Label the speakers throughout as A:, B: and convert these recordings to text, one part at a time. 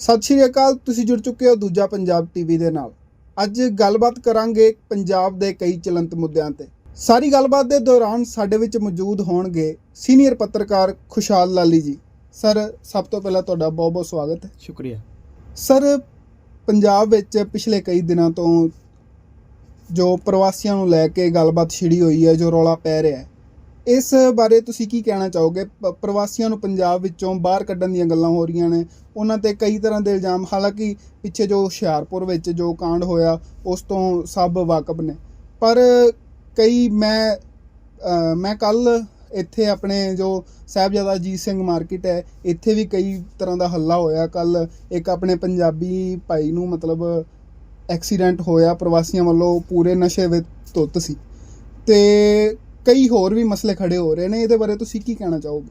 A: ਸਤਿ ਸ਼੍ਰੀ ਅਕਾਲ ਤੁਸੀਂ ਜੁੜ ਚੁੱਕੇ ਹੋ ਦੂਜਾ ਪੰਜਾਬ ਟੀਵੀ ਦੇ ਨਾਲ। ਅੱਜ ਗੱਲਬਾਤ ਕਰਾਂਗੇ ਪੰਜਾਬ ਦੇ ਕਈ ਚਲੰਤ ਮੁੱਦਿਆਂ ਤੇ। ਸਾਰੀ ਗੱਲਬਾਤ ਦੇ ਦੌਰਾਨ ਸਾਡੇ ਵਿੱਚ ਮੌਜੂਦ ਹੋਣਗੇ ਸੀਨੀਅਰ ਪੱਤਰਕਾਰ ਖੁਸ਼ਹਾਲ ਲਾਲੀ ਜੀ। ਸਰ ਸਭ ਤੋਂ ਪਹਿਲਾਂ ਤੁਹਾਡਾ ਬਹੁਤ ਬਹੁਤ ਸਵਾਗਤ ਹੈ।
B: ਸ਼ੁਕਰੀਆ।
A: ਸਰ ਪੰਜਾਬ ਵਿੱਚ ਪਿਛਲੇ ਕਈ ਦਿਨਾਂ ਤੋਂ ਜੋ ਪ੍ਰਵਾਸੀਆਂ ਨੂੰ ਲੈ ਕੇ ਗੱਲਬਾਤ ਛਿੜੀ ਹੋਈ ਹੈ ਜੋ ਰੌਲਾ ਪੈ ਰਿਹਾ ਹੈ ਇਸ ਬਾਰੇ ਤੁਸੀਂ ਕੀ ਕਹਿਣਾ ਚਾਹੋਗੇ? ਪ- ਪ੍ਰਵਾਸੀਆਂ ਨੂੰ ਪੰਜਾਬ ਵਿੱਚੋਂ ਬਾਹਰ ਕੱਢਣ ਦੀਆਂ ਗੱਲਾਂ ਹੋ ਰਹੀਆਂ ਨੇ। ਉਹਨਾਂ ਤੇ ਕਈ ਤਰ੍ਹਾਂ ਦੇ ਇਲਜ਼ਾਮ, ਹਾਲਾਂਕਿ ਪਿੱਛੇ ਜੋ ਹੁਸ਼ਿਆਰਪੁਰ ਵਿੱਚ ਜੋ ਕਾਂਡ ਹੋਇਆ, ਉਸ ਤੋਂ ਸਭ ਵਾਕਬ ਨੇ। ਪਰ ਕਈ, ਮੈਂ ਮੈਂ ਕੱਲ ਇੱਥੇ ਆਪਣੇ ਜੋ ਸਾਹਿਬਜ਼ਾਦਾ ਅਜੀਤ ਸਿੰਘ ਮਾਰਕੀਟ ਹੈ, ਇੱਥੇ ਵੀ ਕਈ ਤਰ੍ਹਾਂ ਦਾ ਹੱਲਾ ਹੋਇਆ। ਕੱਲ ਇੱਕ ਆਪਣੇ ਪੰਜਾਬੀ ਭਾਈ ਨੂੰ ਮਤਲਬ ਐਕਸੀਡੈਂਟ ਹੋਇਆ, ਪ੍ਰਵਾਸੀਆਂ ਵੱਲੋਂ ਪੂਰੇ ਨਸ਼ੇ ਵਿੱਚ ਧੁੱਤ ਸੀ। ਤੇ ਕਈ ਹੋਰ ਵੀ ਮਸਲੇ ਖੜੇ ਹੋ ਰਹੇ ਨੇ ਇਹਦੇ ਬਾਰੇ ਤੁਸੀਂ ਕੀ ਕਹਿਣਾ ਚਾਹੋਗੇ?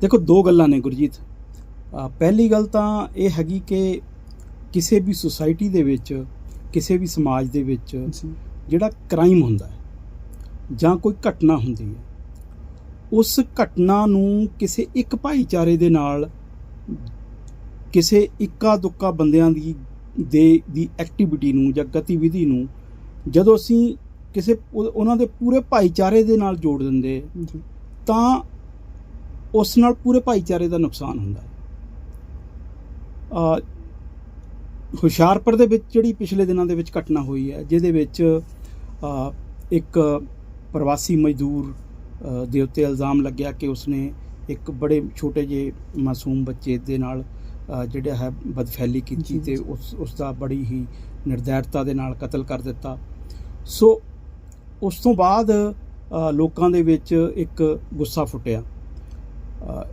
B: ਦੇਖੋ ਦੋ ਗੱਲਾਂ ਨੇ ਗੁਰਜੀਤ। ਪਹਿਲੀ ਗੱਲ ਤਾਂ ਇਹ ਹੈਗੀ ਕਿ ਕਿਸੇ ਵੀ ਸੁਸਾਇਟੀ ਦੇ ਵਿੱਚ ਕਿਸੇ ਵੀ ਸਮਾਜ ਦੇ ਵਿੱਚ ਜਿਹੜਾ ਕ੍ਰਾਈਮ ਹੁੰਦਾ ਹੈ ਜਾਂ ਕੋਈ ਘਟਨਾ ਹੁੰਦੀ ਹੈ ਉਸ ਘਟਨਾ ਨੂੰ ਕਿਸੇ ਇੱਕ ਭਾਈਚਾਰੇ ਦੇ ਨਾਲ ਕਿਸੇ ਇੱਕਾ ਦੁੱਕਾ ਬੰਦਿਆਂ ਦੀ ਦੇ ਦੀ ਐਕਟੀਵਿਟੀ ਨੂੰ ਜਾਂ ਗਤੀਵਿਧੀ ਨੂੰ ਜਦੋਂ ਅਸੀਂ ਕਿਸੇ ਉਹ- ਉਹਨਾਂ ਦੇ ਪੂਰੇ ਭਾਈਚਾਰੇ ਦੇ ਨਾਲ ਜੋੜ ਦਿੰਦੇ ਤਾਂ ਉਸ ਨਾਲ ਪੂਰੇ ਭਾਈਚਾਰੇ ਦਾ ਨੁਕਸਾਨ ਹੁੰਦਾ ਹੈ। ਅ ਹੁਸ਼ਿਆਰਪੁਰ ਦੇ ਵਿੱਚ ਜਿਹੜੀ ਪਿਛਲੇ ਦਿਨਾਂ ਦੇ ਵਿੱਚ ਘਟਨਾ ਹੋਈ ਹੈ ਜਿਹਦੇ ਵਿੱਚ ਇੱਕ ਪ੍ਰਵਾਸੀ ਮਜ਼ਦੂਰ ਦੇ ਉੱਤੇ ਇਲਜ਼ਾਮ ਲੱਗਿਆ ਕਿ ਉਸਨੇ ਇੱਕ ਬੜੇ ਛੋਟੇ ਜਿਹੇ ਮਾਸੂਮ ਬੱਚੇ ਦੇ ਨਾਲ ਜਿਹੜਾ ਹੈ ਬਦਫੈਲੀ ਕੀਤੀ ਤੇ। ਉਸ ਉਸ ਦਾ ਬੜੀ ਹੀ ਨਿਰਦੈਰਤਾ ਦੇ ਨਾਲ ਕਤਲ ਕਰ ਦਿੱਤਾ। ਸੋ ਉਸ ਤੋਂ ਬਾਅਦ ਲੋਕਾਂ ਦੇ ਵਿੱਚ ਇੱਕ ਗੁੱਸਾ ਫੁੱਟਿਆ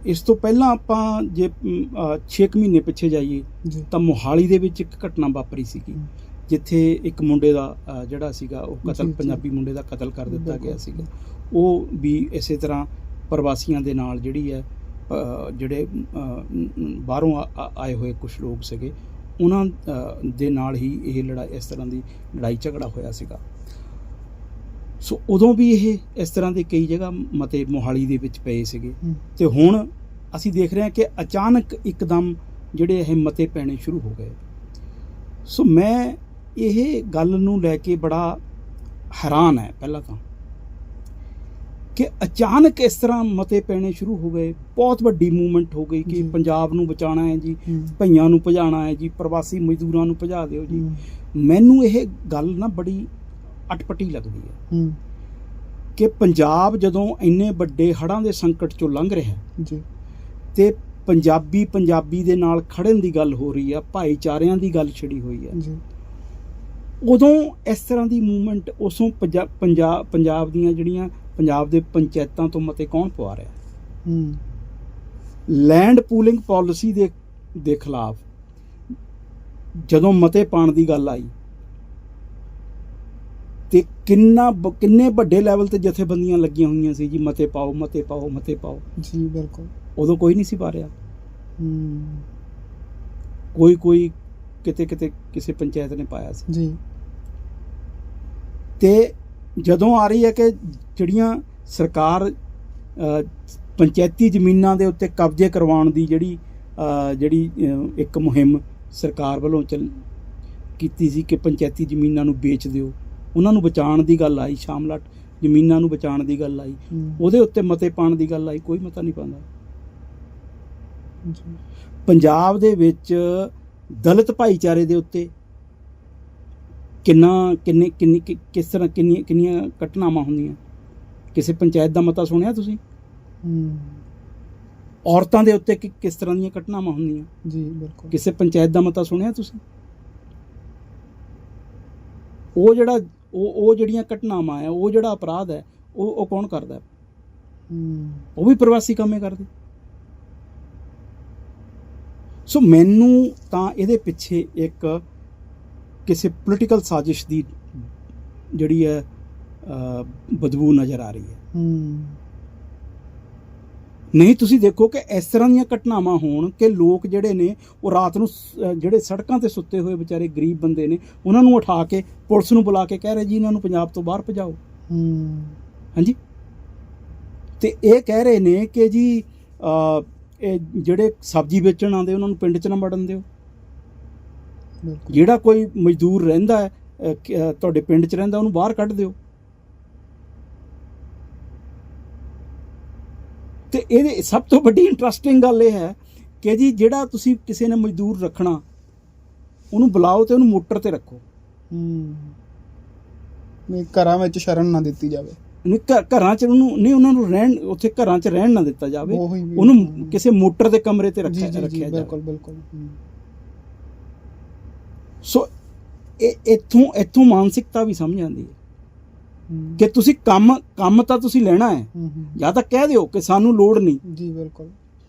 B: ਇਸ ਤੋਂ ਪਹਿਲਾਂ ਆਪਾਂ ਜੇ 6 ਮਹੀਨੇ ਪਿੱਛੇ ਜਾਈਏ ਤਾਂ ਮੋਹਾਲੀ ਦੇ ਵਿੱਚ ਇੱਕ ਘਟਨਾ ਵਾਪਰੀ ਸੀਗੀ। ਜਿੱਥੇ ਇੱਕ ਮੁੰਡੇ ਦਾ ਜਿਹੜਾ ਸੀਗਾ ਉਹ ਕਤਲ। ਪੰਜਾਬੀ ਮੁੰਡੇ ਦਾ ਕਤਲ ਕਰ ਦਿੱਤਾ ਗਿਆ। ਸੀਗਾ ਉਹ ਵੀ ਇਸੇ ਤਰ੍ਹਾਂ ਪ੍ਰਵਾਸੀਆਂ ਦੇ ਨਾਲ ਜਿਹੜੀ ਹੈ ਜਿਹੜੇ ਬਾਹਰੋਂ ਆਏ ਹੋਏ ਕੁਝ ਲੋਕ ਸੀਗੇ ਉਹਨਾਂ ਦੇ ਨਾਲ ਹੀ ਇਹ ਲੜਾਈ ਇਸ ਤਰ੍ਹਾਂ ਦੀ ਲੜਾਈ ਝਗੜਾ ਹੋਇਆ ਸੀਗਾ ਸੋ ਉਦੋਂ ਵੀ ਇਹ ਇਸ ਤਰ੍ਹਾਂ ਦੇ ਕਈ ਜਗ੍ਹਾ ਮਤੇ ਮੋਹਾਲੀ ਦੇ ਵਿੱਚ ਪਏ ਸੀਗੇ। ਤੇ ਹੁਣ ਅਸੀਂ ਦੇਖ ਰਹੇ ਹਾਂ ਕਿ ਅਚਾਨਕ ਇੱਕਦਮ ਜਿਹੜੇ ਇਹ ਮਤੇ ਪੈਣੇ ਸ਼ੁਰੂ ਹੋ ਗਏ। ਸੋ ਮੈਂ ਇਹ ਗੱਲ ਨੂੰ ਲੈ ਕੇ ਬੜਾ ਹੈਰਾਨ ਹੈ ਪਹਿਲਾਂ ਤਾਂ। ਕਿ ਅਚਾਨਕ ਇਸ ਤਰ੍ਹਾਂ ਮਤੇ ਪੈਣੇ ਸ਼ੁਰੂ ਹੋ ਗਏ। ਬਹੁਤ ਵੱਡੀ ਮੂਵਮੈਂਟ ਹੋ ਗਈ ਕਿ। ਪੰਜਾਬ ਨੂੰ ਬਚਾਉਣਾ ਹੈ ਜੀ ਭਈਆਂ ਨੂੰ ਭਜਾਣਾ ਹੈ ਜੀ ਪ੍ਰਵਾਸੀ ਮਜ਼ਦੂਰਾਂ ਨੂੰ ਭਜਾ ਦਿਓ ਜੀ। ਮੈਨੂੰ ਇਹ ਗੱਲ ਨਾ ਬੜੀ ਅਟਪਟੀ ਲੱਗਦੀ ਹੈ। ਕਿ ਪੰਜਾਬ ਜਦੋਂ ਇੰਨੇ ਵੱਡੇ ਹੜ੍ਹਾਂ ਦੇ ਸੰਕਟ ਚੋਂ ਲੰਘ ਰਿਹਾ ਹੈ
A: ਜੀ।
B: ਤੇ ਪੰਜਾਬੀ ਪੰਜਾਬੀ ਦੇ ਨਾਲ ਖੜਨ ਦੀ ਗੱਲ ਹੋ ਰਹੀ ਆ ਭਾਈਚਾਰਿਆਂ ਦੀ ਗੱਲ ਛਿੜੀ ਹੋਈ ਆ
A: ਜੀ।
B: ਉਦੋਂ ਇਸ ਤਰ੍ਹਾਂ ਦੀ ਮੂਵਮੈਂਟ ਉਸੋਂ ਪੰਜਾ- ਪੰਜਾਬ ਪੰਜਾਬ ਦੀਆਂ ਜਿਹੜੀਆਂ ਪੰਜਾਬ ਦੇ ਪੰਚਾਇਤਾਂ ਤੋਂ ਮਤੇ ਕੌਣ ਪਵਾ ਰਿਹਾ
A: ਹਮ,
B: ਲੈਂਡ ਪੂਲਿੰਗ ਪਾਲਿਸੀ ਦੇ ਦੇ ਖਿਲਾਫ ਜਦੋਂ ਮਤੇ ਪਾਣ ਦੀ ਗੱਲ ਆਈ ਤੇ ਕਿੰਨਾ ਕਿੰਨੇ ਵੱਡੇ ਲੈਵਲ ਤੇ ਜਥੇਬੰਦੀਆਂ ਲੱਗੀਆਂ ਹੋਈਆਂ ਸੀ ਜੀ? ਮਤੇ ਪਾਓ ਮਤੇ ਪਾਓ ਮਤੇ ਪਾਓ।
A: ਜੀ ਬਿਲਕੁਲ।
B: ਉਦੋਂ ਕੋਈ ਨਹੀਂ ਸੀ ਪਾ ਰਿਹਾ। ਕੋਈ ਕੋਈ ਕਿਤੇ ਕਿਤੇ ਕਿਸੇ ਪੰਚਾਇਤ ਨੇ ਪਾਇਆ ਸੀ।
A: ਜੀ।
B: ਤੇ ਜਦੋਂ ਆ ਰਹੀ ਹੈ ਕਿ ਜਿਹੜੀਆਂ ਸਰਕਾਰ ਪੰਚਾਇਤੀ ਜ਼ਮੀਨਾਂ ਦੇ ਉੱਤੇ ਕਬਜ਼ੇ ਕਰਵਾਉਣ ਦੀ ਜਿਹੜੀ ਜਿਹੜੀ ਇੱਕ ਮੁਹਿੰਮ ਸਰਕਾਰ ਵੱਲੋਂ ਚੱਲ ਕੀਤੀ ਸੀ ਕਿ ਪੰਚਾਇਤੀ ਜ਼ਮੀਨਾਂ ਨੂੰ ਵੇਚ ਦਿਓ। ਉਹਨਾਂ ਨੂੰ ਬਚਾਉਣ ਦੀ ਗੱਲ ਆਈ ਸ਼ਾਮਲਾਟ ਜ਼ਮੀਨਾਂ ਨੂੰ ਬਚਾਉਣ ਦੀ ਗੱਲ ਆਈ। ਉਹਦੇ ਉੱਤੇ ਮਤੇ ਪਾਉਣ ਦੀ ਗੱਲ ਆਈ ਕੋਈ ਮਤਾ ਨਹੀਂ ਪਾਉਂਦਾ। ਪੰਜਾਬ ਦੇ ਵਿੱਚ ਦਲਿਤ ਭਾਈਚਾਰੇ ਦੇ ਉੱਤੇ ਕਿੰਨਾ ਕਿੰਨੇ ਕਿੰਨੀ ਕਿਸ ਤਰ੍ਹਾਂ ਕਿੰਨੀਆਂ ਕਿੰਨੀਆਂ ਘਟਨਾਵਾਂ ਹੁੰਦੀਆਂ? ਕਿਸੇ ਪੰਚਾਇਤ ਦਾ ਮਤਾ ਸੁਣਿਆ ਤੁਸੀਂ? ਔਰਤਾਂ ਦੇ ਉੱਤੇ ਕਿਸ ਤਰ੍ਹਾਂ ਦੀਆਂ ਘਟਨਾਵਾਂ ਹੁੰਦੀਆਂ?
A: ਜੀ ਬਿਲਕੁਲ।
B: ਕਿਸੇ ਪੰਚਾਇਤ ਦਾ ਮਤਾ ਸੁਣਿਆ ਤੁਸੀਂ? ਉਹ ਜਿਹੜਾ ਉਹ ਉਹ ਜਿਹੜੀਆਂ ਘਟਨਾਵਾਂ ਆ ਉਹ ਜਿਹੜਾ ਅਪਰਾਧ ਹੈ ਉਹ ਉਹ ਕੌਣ ਕਰਦਾ ਉਹ ਵੀ ਪ੍ਰਵਾਸੀ ਕੰਮੇ ਕਰਦੇ। ਸੋ ਮੈਨੂੰ ਤਾਂ ਇਹਦੇ ਪਿੱਛੇ ਇੱਕ ਕਿਸੇ ਪੋਲੀਟੀਕਲ ਸਾਜ਼ਿਸ਼ ਦੀ ਜਿਹੜੀ ਹੈ ਬਦਬੂ ਨਜ਼ਰ ਆ ਰਹੀ ਹੈ। ਨਹੀਂ ਤੁਸੀਂ ਦੇਖੋ ਕਿ ਇਸ ਤਰ੍ਹਾਂ ਦੀਆਂ ਘਟਨਾਵਾਂ ਹੋਣ ਕਿ ਲੋਕ ਜਿਹੜੇ ਨੇ ਉਹ ਰਾਤ ਨੂੰ ਜਿਹੜੇ ਸੜਕਾਂ ਤੇ ਸੁੱਤੇ ਹੋਏ ਵਿਚਾਰੇ ਗਰੀਬ ਬੰਦੇ ਨੇ ਉਹਨਾਂ ਨੂੰ ਉਠਾ ਕੇ ਪੁਲਿਸ ਨੂੰ ਬੁਲਾ ਕੇ ਕਹਿ ਰਹੇ ਜੀ ਇਹਨਾਂ ਨੂੰ ਪੰਜਾਬ ਤੋਂ ਬਾਹਰ ਭਜਾਓ। ਹਾਂਜੀ। ਤੇ ਇਹ ਕਹਿ ਰਹੇ ਨੇ ਕਿ ਜੀ ਇਹ ਜਿਹੜੇ ਸਬਜ਼ੀ ਵੇਚਣ ਆਉਂਦੇ ਉਹਨਾਂ ਨੂੰ ਪਿੰਡ 'ਚ ਨਾ ਵੜਨ ਦਿਓ। ਜਿਹੜਾ ਕੋਈ ਮਜ਼ਦੂਰ ਰਹਿੰਦਾ ਹੈ ਤੁਹਾਡੇ ਪਿੰਡ 'ਚ ਰਹਿੰਦਾ ਉਹਨੂੰ ਬਾਹਰ ਕੱਢ ਦਿਓ। ਤੇ ਇਹਦੇ ਸਭ ਤੋਂ ਵੱਡੀ ਇੰਟਰਸਟਿੰਗ ਗੱਲ ਇਹ ਹੈ ਕਿ ਜੀ ਜਿਹੜਾ ਤੁਸੀਂ ਕਿਸੇ ਨੇ ਮਜ਼ਦੂਰ ਰੱਖਣਾ ਉਹਨੂੰ ਬੁਲਾਓ ਤੇ ਉਹਨੂੰ ਮੋਟਰ ਤੇ ਰੱਖੋ।
A: ਹੂੰ। ਨਹੀਂ ਘਰਾਂ ਵਿੱਚ ਸ਼ਰਨ ਨਾ ਦਿੱਤੀ ਜਾਵੇ।
B: ਨਹੀਂ ਘਰਾਂ 'ਚ ਉਹਨੂੰ ਨਹੀਂ ਉਹਨਾਂ ਨੂੰ ਰਹਿਣ ਉੱਥੇ ਘਰਾਂ 'ਚ ਰਹਿਣ ਨਾ ਦਿੱਤਾ ਜਾਵੇ। ਉਹਨੂੰ ਕਿਸੇ ਮੋਟਰ ਦੇ ਕਮਰੇ ਤੇ ਰੱਖਿਆ ਰੱਖਿਆ ਜਾਵੇ।
A: ਬਿਲਕੁਲ ਬਿਲਕੁਲ।
B: ਸੋ ਇਹ ਇੱਥੋਂ ਇੱਥੋਂ ਮਾਨਸਿਕਤਾ ਵੀ ਸਮਝ ਆਉਂਦੀ ਹੂੰ, ਕਿ ਤੁਸੀਂ ਕੰਮ ਕੰਮ ਤਾਂ ਤੁਸੀਂ ਲੈਣਾ ਹੈ। ਜਾਂ ਤਾਂ ਕਹਿ ਦਿਓ ਕਿ ਸਾਨੂੰ ਲੋੜ ਨਹੀਂ।
A: ਜੀ ਬਿਲਕੁਲ।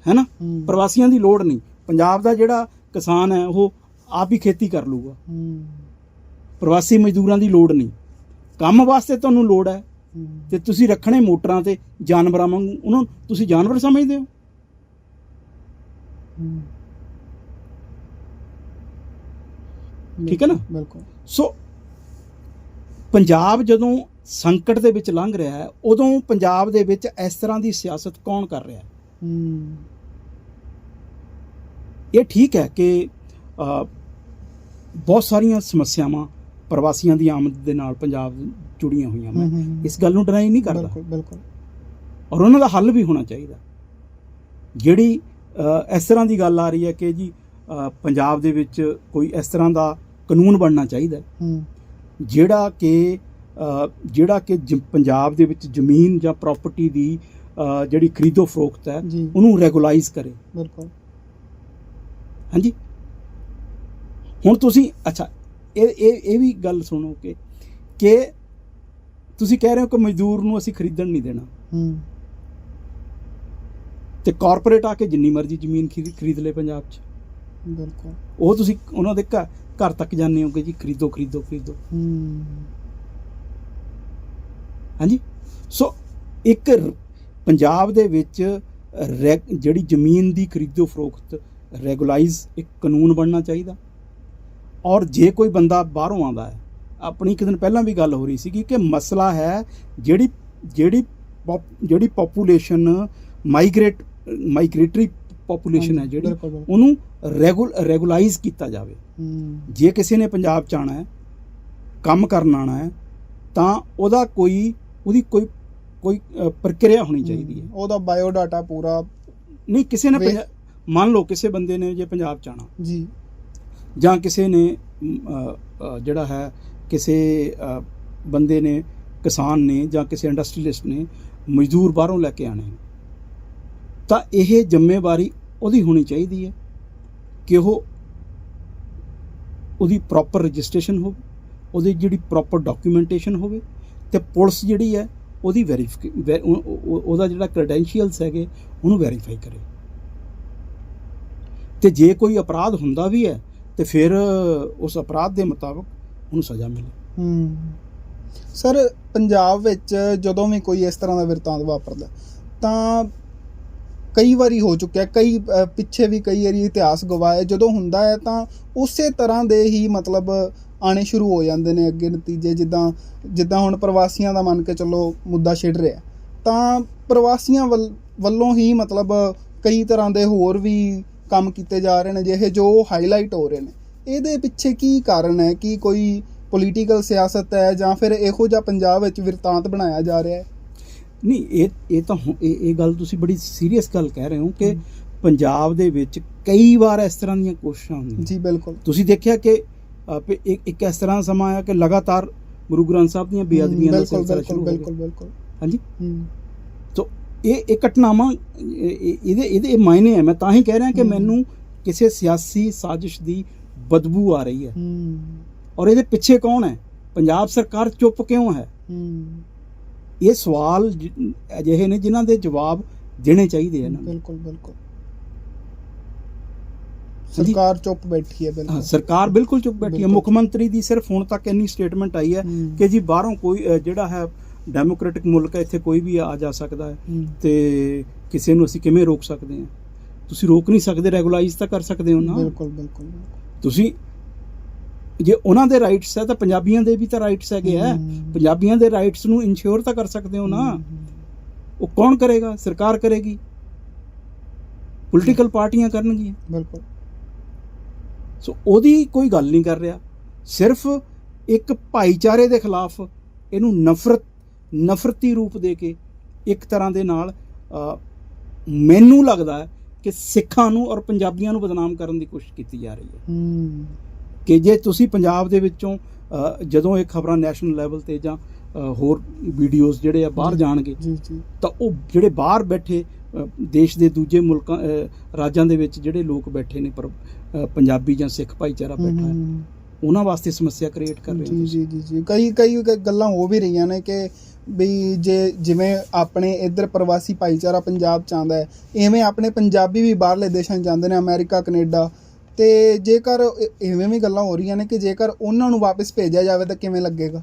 B: ਹੈ ਨਾ
A: ਹੂੰ,
B: ਪ੍ਰਵਾਸੀਆਂ ਦੀ ਲੋੜ ਨਹੀਂ। ਪੰਜਾਬ ਦਾ ਜਿਹੜਾ ਕਿਸਾਨ ਹੈ ਉਹ ਆਪ ਹੀ ਖੇਤੀ ਕਰ ਲੂਗਾ ਪ੍ਰਵਾਸੀ ਮਜ਼ਦੂਰਾਂ ਦੀ ਲੋੜ ਨਹੀਂ। ਕੰਮ ਵਾਸਤੇ ਤੁਹਾਨੂੰ ਲੋੜ ਹੈ। ਤੇ ਤੁਸੀਂ ਰੱਖਣੇ ਮੋਟਰਾਂ ਤੇ ਜਾਨਵਰਾਂ ਵਾਂਗੂ ਉਹਨਾਂ ਤੁਸੀਂ ਜਾਨਵਰ ਸਮਝਦੇ ਹੂੰ। ਠੀਕ ਹੈ ਨਾ?
A: ਬਿਲਕੁਲ।
B: ਸੋ ਪੰਜਾਬ ਜਦੋਂ ਸੰਕਟ ਦੇ ਵਿੱਚ ਲੰਘ ਰਿਹਾ ਹੈ ਉਦੋਂ ਪੰਜਾਬ ਦੇ ਵਿੱਚ ਇਸ ਤਰ੍ਹਾਂ ਦੀ ਸਿਆਸਤ ਕੌਣ ਕਰ ਰਿਹਾ ਹੈ?
A: ਹੂੰ,
B: ਇਹ ਠੀਕ ਹੈ ਕਿ ਬਹੁਤ ਸਾਰੀਆਂ ਸਮੱਸਿਆਵਾਂ ਪ੍ਰਵਾਸੀਆਂ ਦੀ ਆਮਦ ਦੇ ਨਾਲ ਪੰਜਾਬ ਜੁੜੀਆਂ ਹੋਈਆਂ ਮੈਂ ਇਸ ਗੱਲ ਨੂੰ ਡਰਾਈ ਨਹੀਂ ਕਰਦਾ।
A: ਬਿਲਕੁਲ ਬਿਲਕੁਲ।
B: ਔਰ ਉਹਨਾਂ ਦਾ ਹੱਲ ਵੀ ਹੋਣਾ ਚਾਹੀਦਾ। ਜਿਹੜੀ ਇਸ ਤਰ੍ਹਾਂ ਦੀ ਗੱਲ ਆ ਰਹੀ ਹੈ ਕਿ ਜੀ ਪੰਜਾਬ ਦੇ ਵਿੱਚ ਕੋਈ ਇਸ ਤਰ੍ਹਾਂ ਦਾ ਕਾਨੂੰਨ ਬਣਨਾ ਚਾਹੀਦਾ ਜਿਹੜਾ ਕਿ ਜਿਹੜਾ ਕਿ ਪੰਜਾਬ ਦੇ ਵਿੱਚ ਜ਼ਮੀਨ ਜਾਂ ਪ੍ਰਾਪਰਟੀ ਦੀ ਜਿਹੜੀ ਖਰੀਦੋ ਫਰੋਖਤ ਹੈ ਉਹਨੂੰ ਰੈਗੂਲਾਈਜ਼ ਕਰੇ।
A: ਬਿਲਕੁਲ।
B: ਹਾਂਜੀ? ਹੁਣ ਤੁਸੀਂ ਅੱਛਾ ਇਹ ਇਹ ਇਹ ਵੀ ਗੱਲ ਸੁਣੋ ਕਿ ਕਿ ਤੁਸੀਂ ਕਹਿ ਰਹੇ ਹੋ ਕਿ ਮਜ਼ਦੂਰ ਨੂੰ ਅਸੀਂ ਖਰੀਦਣ ਨਹੀਂ ਦੇਣਾ।
A: ਹੂੰ।
B: ਤੇ ਕਾਰਪੋਰੇਟ ਆ ਕੇ ਜਿੰਨੀ ਮਰਜ਼ੀ ਜ਼ਮੀਨ ਖਰੀ- ਖਰੀਦ ਲੇ ਪੰਜਾਬ 'ਚ।
A: ਬਿਲਕੁਲ।
B: ਉਹ ਤੁਸੀਂ ਉਹਨਾਂ ਦੇ ਘਰ ਘਰ ਤੱਕ ਜਾਂਦੇ ਹੋ ਕਿ ਜੀ ਖਰੀਦੋ ਖਰੀਦੋ ਖਰੀਦੋ।
A: ਹੂੰ।
B: ਹਾਂਜੀ? ਸੋ ਇੱਕ ਪੰਜਾਬ ਦੇ ਵਿੱਚ ਜਿਹੜੀ ਜ਼ਮੀਨ ਦੀ ਖਰੀਦੋ ਫਰੋਖਤ ਰੈਗੂਲਾਈਜ਼ ਇੱਕ ਕਾਨੂੰਨ ਬਣਨਾ ਚਾਹੀਦਾ। ਔਰ ਜੇ ਕੋਈ ਬੰਦਾ ਬਾਹਰੋਂ ਆਉਂਦਾ ਹੈ ਆਪਣੀ ਇੱਕ ਦਿਨ ਪਹਿਲਾਂ ਵੀ ਗੱਲ ਹੋ ਰਹੀ ਸੀ ਕਿ ਮਸਲਾ ਹੈ ਜਿਹੜੀ ਜਿਹੜੀ ਜਿਹੜੀ ਪੋਪੂਲੇਸ਼ਨ ਮਾਈਗ੍ਰੇਟ ਮਾਈਗ੍ਰੇਟਰੀ ਪੋਪੂਲੇਸ਼ਨ ਹੈ ਜਿਹੜੀ। ਉਹਨੂੰ ਰੈਗੂਲ ਰੈਗੂਲਾਈਜ਼ ਕੀਤਾ ਜਾਵੇ। ਜੇ ਕਿਸੇ ਨੇ ਪੰਜਾਬ ਚ ਆਉਣਾ ਹੈ ਕੰਮ ਕਰਨ ਆਉਣਾ ਹੈ ਤਾਂ ਉਹਦਾ ਕੋਈ ਉਹਦੀ ਕੋਈ ਕੋਈ ਪ੍ਰਕਿਰਿਆ ਹੋਣੀ ਚਾਹੀਦੀ ਹੈ।
A: ਉਹਦਾ ਬਾਇਓ ਡਾਟਾ ਪੂਰਾ
B: ਨਹੀਂ ਕਿਸੇ ਨੇ ਮੰਨ ਲਓ ਕਿਸੇ ਬੰਦੇ ਨੇ ਜੇ ਪੰਜਾਬ ਚ ਆਉਣਾ।
A: ਜੀ।
B: ਜਾਂ ਕਿਸੇ ਨੇ ਜਿਹੜਾ ਹੈ ਕਿਸੇ ਬੰਦੇ ਨੇ ਕਿਸਾਨ ਨੇ ਜਾਂ ਕਿਸੇ ਇੰਡਸਟਰੀਲਿਸਟ ਨੇ ਮਜ਼ਦੂਰ ਬਾਹਰੋਂ ਲੈ ਕੇ ਆਣੇ ਤਾਂ ਇਹ ਜ਼ਿੰਮੇਵਾਰੀ ਉਹਦੀ ਹੋਣੀ ਚਾਹੀਦੀ ਹੈ ਕਿ ਉਹ ਉਹਦੀ ਪ੍ਰੋਪਰ ਰਜਿਸਟ੍ਰੇਸ਼ਨ ਹੋਵੇ ਉਹਦੀ ਜਿਹੜੀ ਪ੍ਰੋਪਰ ਡਾਕੂਮੈਂਟੇਸ਼ਨ ਹੋਵੇ ਤੇ ਪੁਲਿਸ ਜਿਹੜੀ ਹੈ ਉਹਦੀ ਵੈਰੀਫਿਕ ਉਹਦਾ ਜਿਹੜਾ ਕ੍ਰੈਡੈਂਸ਼ੀਅਲਸ ਹੈਗੇ, ਉਹਨੂੰ ਵੈਰੀਫਾਈ ਕਰੇ। ਤੇ ਜੇ ਕੋਈ ਅਪਰਾਧ ਹੁੰਦਾ ਵੀ ਹੈ, ਤੇ ਫਿਰ ਉਸ ਅਪਰਾਧ ਦੇ ਮੁਤਾਬਕ ਉਹਨੂੰ ਸਜ਼ਾ ਮਿਲੇ।
A: ਹੂੰ। ਸਰ, ਪੰਜਾਬ ਵਿੱਚ ਜਦੋਂ ਵੀ ਕੋਈ ਇਸ ਤਰ੍ਹਾਂ ਦਾ ਵਰਤਾਂਤ ਵਾਪਰਦਾ, ਤਾਂ ਕਈ ਵਾਰੀ ਹੋ ਚੁੱਕਿਆ, ਕਈ ਪਿੱਛੇ ਵੀ ਕਈ ਵਾਰੀ ਇਤਿਹਾਸ ਗਵਾਇਆ ਜਦੋਂ ਹੁੰਦਾ ਹੈ ਤਾਂ ਉਸੇ ਤਰ੍ਹਾਂ ਦੇ ਹੀ ਮਤਲਬ ਆਣੇ ਸ਼ੁਰੂ ਹੋ ਜਾਂਦੇ ਨੇ ਅੱਗੇ ਨਤੀਜੇ ਜਿੱਦਾਂ ਜਿੱਦਾਂ ਹੁਣ ਪ੍ਰਵਾਸੀਆਂ ਦਾ ਮੰਨ ਕੇ ਚੱਲੋ ਮੁੱਦਾ ਛਿੜ ਰਿਹਾ। ਤਾਂ ਪ੍ਰਵਾਸੀਆਂ ਵੱਲ- ਹੀ ਮਤਲਬ ਕਈ ਤਰ੍ਹਾਂ ਦੇ ਹੋਰ ਵੀ ਕੰਮ ਕੀਤੇ ਜਾ ਰਹੇ ਨੇ ਜਿਹੇ ਜੋ ਹਾਈਲਾਈਟ ਹੋ ਰਹੇ ਨੇ। ਇਹਦੇ ਪਿੱਛੇ ਕੀ ਕਾਰਨ ਹੈ? ਕਿ ਕੋਈ ਪੋਲੀਟੀਕਲ ਸਿਆਸਤ ਹੈ ਜਾਂ ਫਿਰ ਇਹੋ ਜਿਹਾ ਪੰਜਾਬ ਵਿੱਚ ਵਰਤਾਂਤ ਬਣਾਇਆ ਜਾ ਰਿਹਾ ਹੈ?
B: ਨਹੀਂ ਇਹ ਇਹ ਤਾਂ ਇਹ ਇਹ ਗੱਲ ਤੁਸੀਂ ਬੜੀ ਸੀਰੀਅਸ ਗੱਲ ਕਹਿ ਰਹੇ ਹੋ ਕਿ। ਪੰਜਾਬ ਦੇ ਵਿੱਚ ਕਈ ਵਾਰ ਇਸ ਤਰ੍ਹਾਂ ਦੀਆਂ ਕੋਸ਼ਿਸ਼ਾਂ ਹੁੰਦੀਆਂ।
A: ਜੀ ਬਿਲਕੁਲ।
B: ਤੁਸੀਂ ਦੇਖਿਆ ਕਿ ਇੱਕ ਇੱਕ ਇਸ ਤਰ੍ਹਾਂ ਸਮਾਂ ਆਇਆ ਕਿ ਲਗਾਤਾਰ ਗੁਰੂ ਗ੍ਰੰਥ ਸਾਹਿਬ ਦੀਆਂ ਬੇਅਦਬੀਆਂ ਦਾ ਸਿਲਸਿਲਾ ਸ਼ੁਰੂ ਹੋ ਗਿਆ।
A: ਬਿਲਕੁਲ ਬਿਲਕੁਲ।
B: ਹਾਂਜੀ? ਤੋ ਇਹ ਇਹ ਘਟਨਾਵਾਂ ਇਹ- ਇਹ- ਇਹਦੇ ਇਹਦੇ ਇਹ ਮਾਇਨੇ ਹੈ ਮੈਂ ਤਾਂ ਹੀ ਕਹਿ ਰਿਹਾ ਕਿ। ਮੈਨੂੰ ਕਿਸੇ ਸਿਆਸੀ ਸਾਜ਼ਿਸ਼ ਦੀ ਬਦਬੂ ਆ ਰਹੀ ਹੈ। ਔਰ ਇਹਦੇ ਪਿੱਛੇ ਕੌਣ ਹੈ? ਪੰਜਾਬ ਸਰਕਾਰ ਚੁੱਪ ਕਿਉਂ ਹੈ? ਇਹ ਸਵਾਲ ਅਜਿਹੇ ਨੇ ਜਿਨ੍ਹਾਂ ਦੇ ਜਵਾਬ ਦੇਣੇ ਚਾਹੀਦੇ ਹਨ।
A: ਬਿਲਕੁਲ ਬਿਲਕੁਲ। ਸਰਕਾਰ ਚੁੱਪ ਬੈਠੀ ਹੈ ਬਿਲਕੁਲ।
B: ਸਰਕਾਰ ਬਿਲਕੁਲ ਚੁੱਪ ਬੈਠੀ ਹੈ। ਮੁੱਖ ਮੰਤਰੀ ਦੀ ਸਿਰਫ ਹੁਣ ਤੱਕ ਇੰਨੀ ਸਟੇਟਮੈਂਟ ਆਈ ਹੈ। ਕਿ ਜੀ ਬਾਹਰੋਂ ਕੋਈ ਜਿਹੜਾ ਹੈ ਡੈਮੋਕ੍ਰੈਟਿਕ ਮੁਲਕ ਹੈ ਇੱਥੇ ਕੋਈ ਵੀ ਆ ਜਾ ਸਕਦਾ ਹੈ। ਤੇ ਕਿਸੇ ਨੂੰ ਅਸੀਂ ਕਿਵੇਂ ਰੋਕ ਸਕਦੇ ਹਾਂ? ਤੁਸੀਂ ਰੋਕ ਨਹੀਂ ਸਕਦੇ ਰੈਗੂਲਾਈਜ਼ ਤਾਂ ਕਰ ਸਕਦੇ ਹੋ ਨਾ।
A: ਬਿਲਕੁਲ ਬਿਲਕੁਲ
B: ਤੁਸੀਂ ਜੇ ਉਹਨਾਂ ਦੇ ਰਾਈਟਸ ਹੈ ਤਾਂ ਪੰਜਾਬੀਆਂ ਦੇ ਵੀ ਤਾਂ ਰਾਈਟਸ ਹੈਗੇ ਆ। ਪੰਜਾਬੀਆਂ ਦੇ ਰਾਈਟਸ ਨੂੰ ਇਨਸ਼ੋਰ ਤਾਂ ਕਰ ਸਕਦੇ ਹੋ ਨਾ। ਉਹ ਕੌਣ ਕਰੇਗਾ? ਸਰਕਾਰ ਕਰੇਗੀ। ਪੋਲੀਟੀਕਲ ਪਾਰਟੀਆਂ ਕਰਨਗੀਆਂ।
A: ਬਿਲਕੁਲ।
B: ਸੋ ਉਹਦੀ ਕੋਈ ਗੱਲ ਨਹੀਂ ਕਰ ਰਿਹਾ। ਸਿਰਫ ਇੱਕ ਭਾਈਚਾਰੇ ਦੇ ਖਿਲਾਫ ਇਹਨੂੰ ਨਫ਼ਰਤ ਨਫ਼ਰਤੀ ਰੂਪ ਦੇ ਕੇ ਇੱਕ ਤਰ੍ਹਾਂ ਦੇ ਨਾਲ ਮੈਨੂੰ ਲੱਗਦਾ ਹੈ ਕਿ ਸਿੱਖਾਂ ਨੂੰ ਔਰ ਪੰਜਾਬੀਆਂ ਨੂੰ ਬਦਨਾਮ ਕਰਨ ਦੀ ਕੋਸ਼ਿਸ਼ ਕੀਤੀ ਜਾ ਰਹੀ ਹੈ। ਕਿ ਜੇ ਤੁਸੀਂ ਪੰਜਾਬ ਦੇ ਵਿੱਚੋਂ ਜਦੋਂ ਇਹ ਖਬਰਾਂ ਨੈਸ਼ਨਲ ਲੈਵਲ ਤੇ ਜਾਂ ਹੋਰ ਵੀਡੀਓਜ਼ ਜਿਹੜੇ ਆ ਬਾਹਰ। ਜਾਣਗੇ
A: ਜੀ ਜੀ।
B: ਤਾਂ ਉਹ ਜਿਹੜੇ ਬਾਹਰ ਬੈਠੇ ਦੇਸ਼ ਦੇ ਦੂਜੇ ਮੁਲਕਾਂ ਰਾਜਾਂ ਦੇ ਵਿੱਚ ਜਿਹੜੇ ਲੋਕ ਬੈਠੇ ਨੇ ਪਰ ਪੰਜਾਬੀ ਜਾਂ ਸਿੱਖ ਭਾਈਚਾਰਾ ਬੈਠਾ ਹੈ ਉਹਨਾਂ ਵਾਸਤੇ ਸਮੱਸਿਆ ਕ੍ਰੀਏਟ ਕਰ ਰਹੇ
A: ਜੀ। ਜੀ ਜੀ ਜੀ। ਕਈ ਕਈ ਗੱਲਾਂ ਹੋ ਵੀ ਰਹੀਆਂ ਨੇ ਕਿ ਵੀ ਜੇ ਜਿਵੇਂ ਆਪਣੇ ਇੱਧਰ ਪ੍ਰਵਾਸੀ ਭਾਈਚਾਰਾ ਪੰਜਾਬ ਚ ਆਉਂਦਾ ਹੈ ਐਵੇਂ ਆਪਣੇ ਪੰਜਾਬੀ ਵੀ ਬਾਹਰਲੇ ਦੇਸ਼ਾਂ 'ਚ ਜਾਂਦੇ ਨੇ ਅਮਰੀਕਾ ਕੈਨੇਡਾ। ਤੇ ਜੇਕਰ ਇਵੇਂ ਵੀ ਗੱਲਾਂ ਹੋ ਰਹੀਆਂ ਨੇ ਕਿ ਜੇਕਰ ਉਹਨਾਂ ਨੂੰ ਵਾਪਸ ਭੇਜਿਆ ਜਾਵੇ ਤਾਂ ਕਿਵੇਂ ਲੱਗੇਗਾ?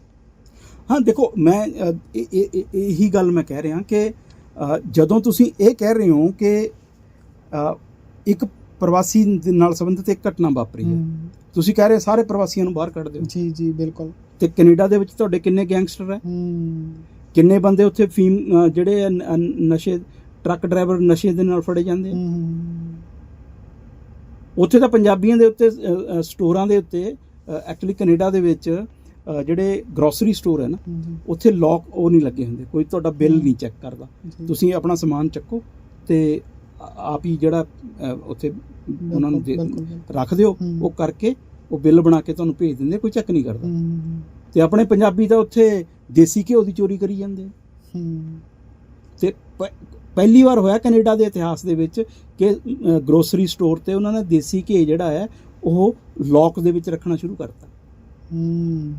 B: ਹਾਂ ਦੇਖੋ ਮੈਂ ਇਹ- ਇਹ- ਇਹ- ਇਹੀ ਗੱਲ ਮੈਂ ਕਹਿ ਰਿਹਾ ਕਿ ਜਦੋਂ ਤੁਸੀਂ ਇਹ ਕਹਿ ਰਹੇ ਹੋ ਕਿ ਇੱਕ ਪ੍ਰਵਾਸੀ ਦੇ ਨਾਲ ਸੰਬੰਧਿਤ ਇੱਕ ਘਟਨਾ ਵਾਪਰੀ ਹੈ ਤੁਸੀਂ ਕਹਿ ਰਹੇ ਸਾਰੇ ਪ੍ਰਵਾਸੀਆਂ ਨੂੰ ਬਾਹਰ ਕੱਢ ਦਿਓ।
A: ਜੀ ਜੀ ਬਿਲਕੁਲ।
B: ਤੇ ਕੈਨੇਡਾ ਦੇ ਵਿੱਚ ਤੁਹਾਡੇ ਕਿੰਨੇ ਗੈਂਗਸਟਰ ਹੈ? ਕਿੰਨੇ ਬੰਦੇ ਉੱਥੇ ਫੀਮ ਜਿਹੜੇ ਨਸ਼ੇ ਟਰੱਕ ਡਰਾਈਵਰ ਨਸ਼ੇ ਦੇ ਨਾਲ ਫੜੇ ਜਾਂਦੇ ਉੱਥੇ ਤਾਂ ਪੰਜਾਬੀਆਂ ਦੇ ਉੱਤੇ ਸਟੋਰਾਂ ਦੇ ਉੱਤੇ ਐਕਚੁਅਲੀ ਕੈਨੇਡਾ ਦੇ ਵਿੱਚ ਜਿਹੜੇ ਗਰੋਸਰੀ ਸਟੋਰ ਹੈ ਨਾ ਉੱਥੇ ਲੋਕ ਉਹ ਨਹੀਂ ਲੱਗੇ ਹੁੰਦੇ ਕੋਈ ਤੁਹਾਡਾ ਬਿੱਲ ਨਹੀਂ ਚੈੱਕ ਕਰਦਾ। ਤੁਸੀਂ ਆਪਣਾ ਸਮਾਨ ਚੱਕੋ ਤੇ ਆਪ ਹੀ ਜਿਹੜਾ ਉੱਥੇ ਉਹਨਾਂ ਨੂੰ ਦੇ-। ਰੱਖ ਦਿਓ। ਉਹ ਕਰਕੇ ਉਹ ਬਿੱਲ ਬਣਾ ਕੇ ਤੁਹਾਨੂੰ ਭੇਜ ਦਿੰਦੇ ਕੋਈ ਚੈੱਕ ਨਹੀਂ ਕਰਦਾ। ਤੇ ਆਪਣੇ ਪੰਜਾਬੀ ਤਾਂ ਉੱਥੇ ਦੇਸੀ ਘਿਓ ਦੀ ਚੋਰੀ ਕਰੀ ਜਾਂਦੇ। ਤੇ ਪਹਿਲੀ ਵਾਰ ਹੋਇਆ ਕੈਨੇਡਾ ਦੇ ਇਤਿਹਾਸ ਦੇ ਵਿੱਚ ਕਿ ਗਰੋਸਰੀ ਸਟੋਰ ਤੇ ਉਹਨਾਂ ਨੇ ਦੇਸੀ ਘੀ ਜਿਹੜਾ ਹੈ ਉਹ ਲੌਕ ਦੇ ਵਿੱਚ ਰੱਖਣਾ ਸ਼ੁਰੂ ਕਰਤਾ।
A: ਹੂੰ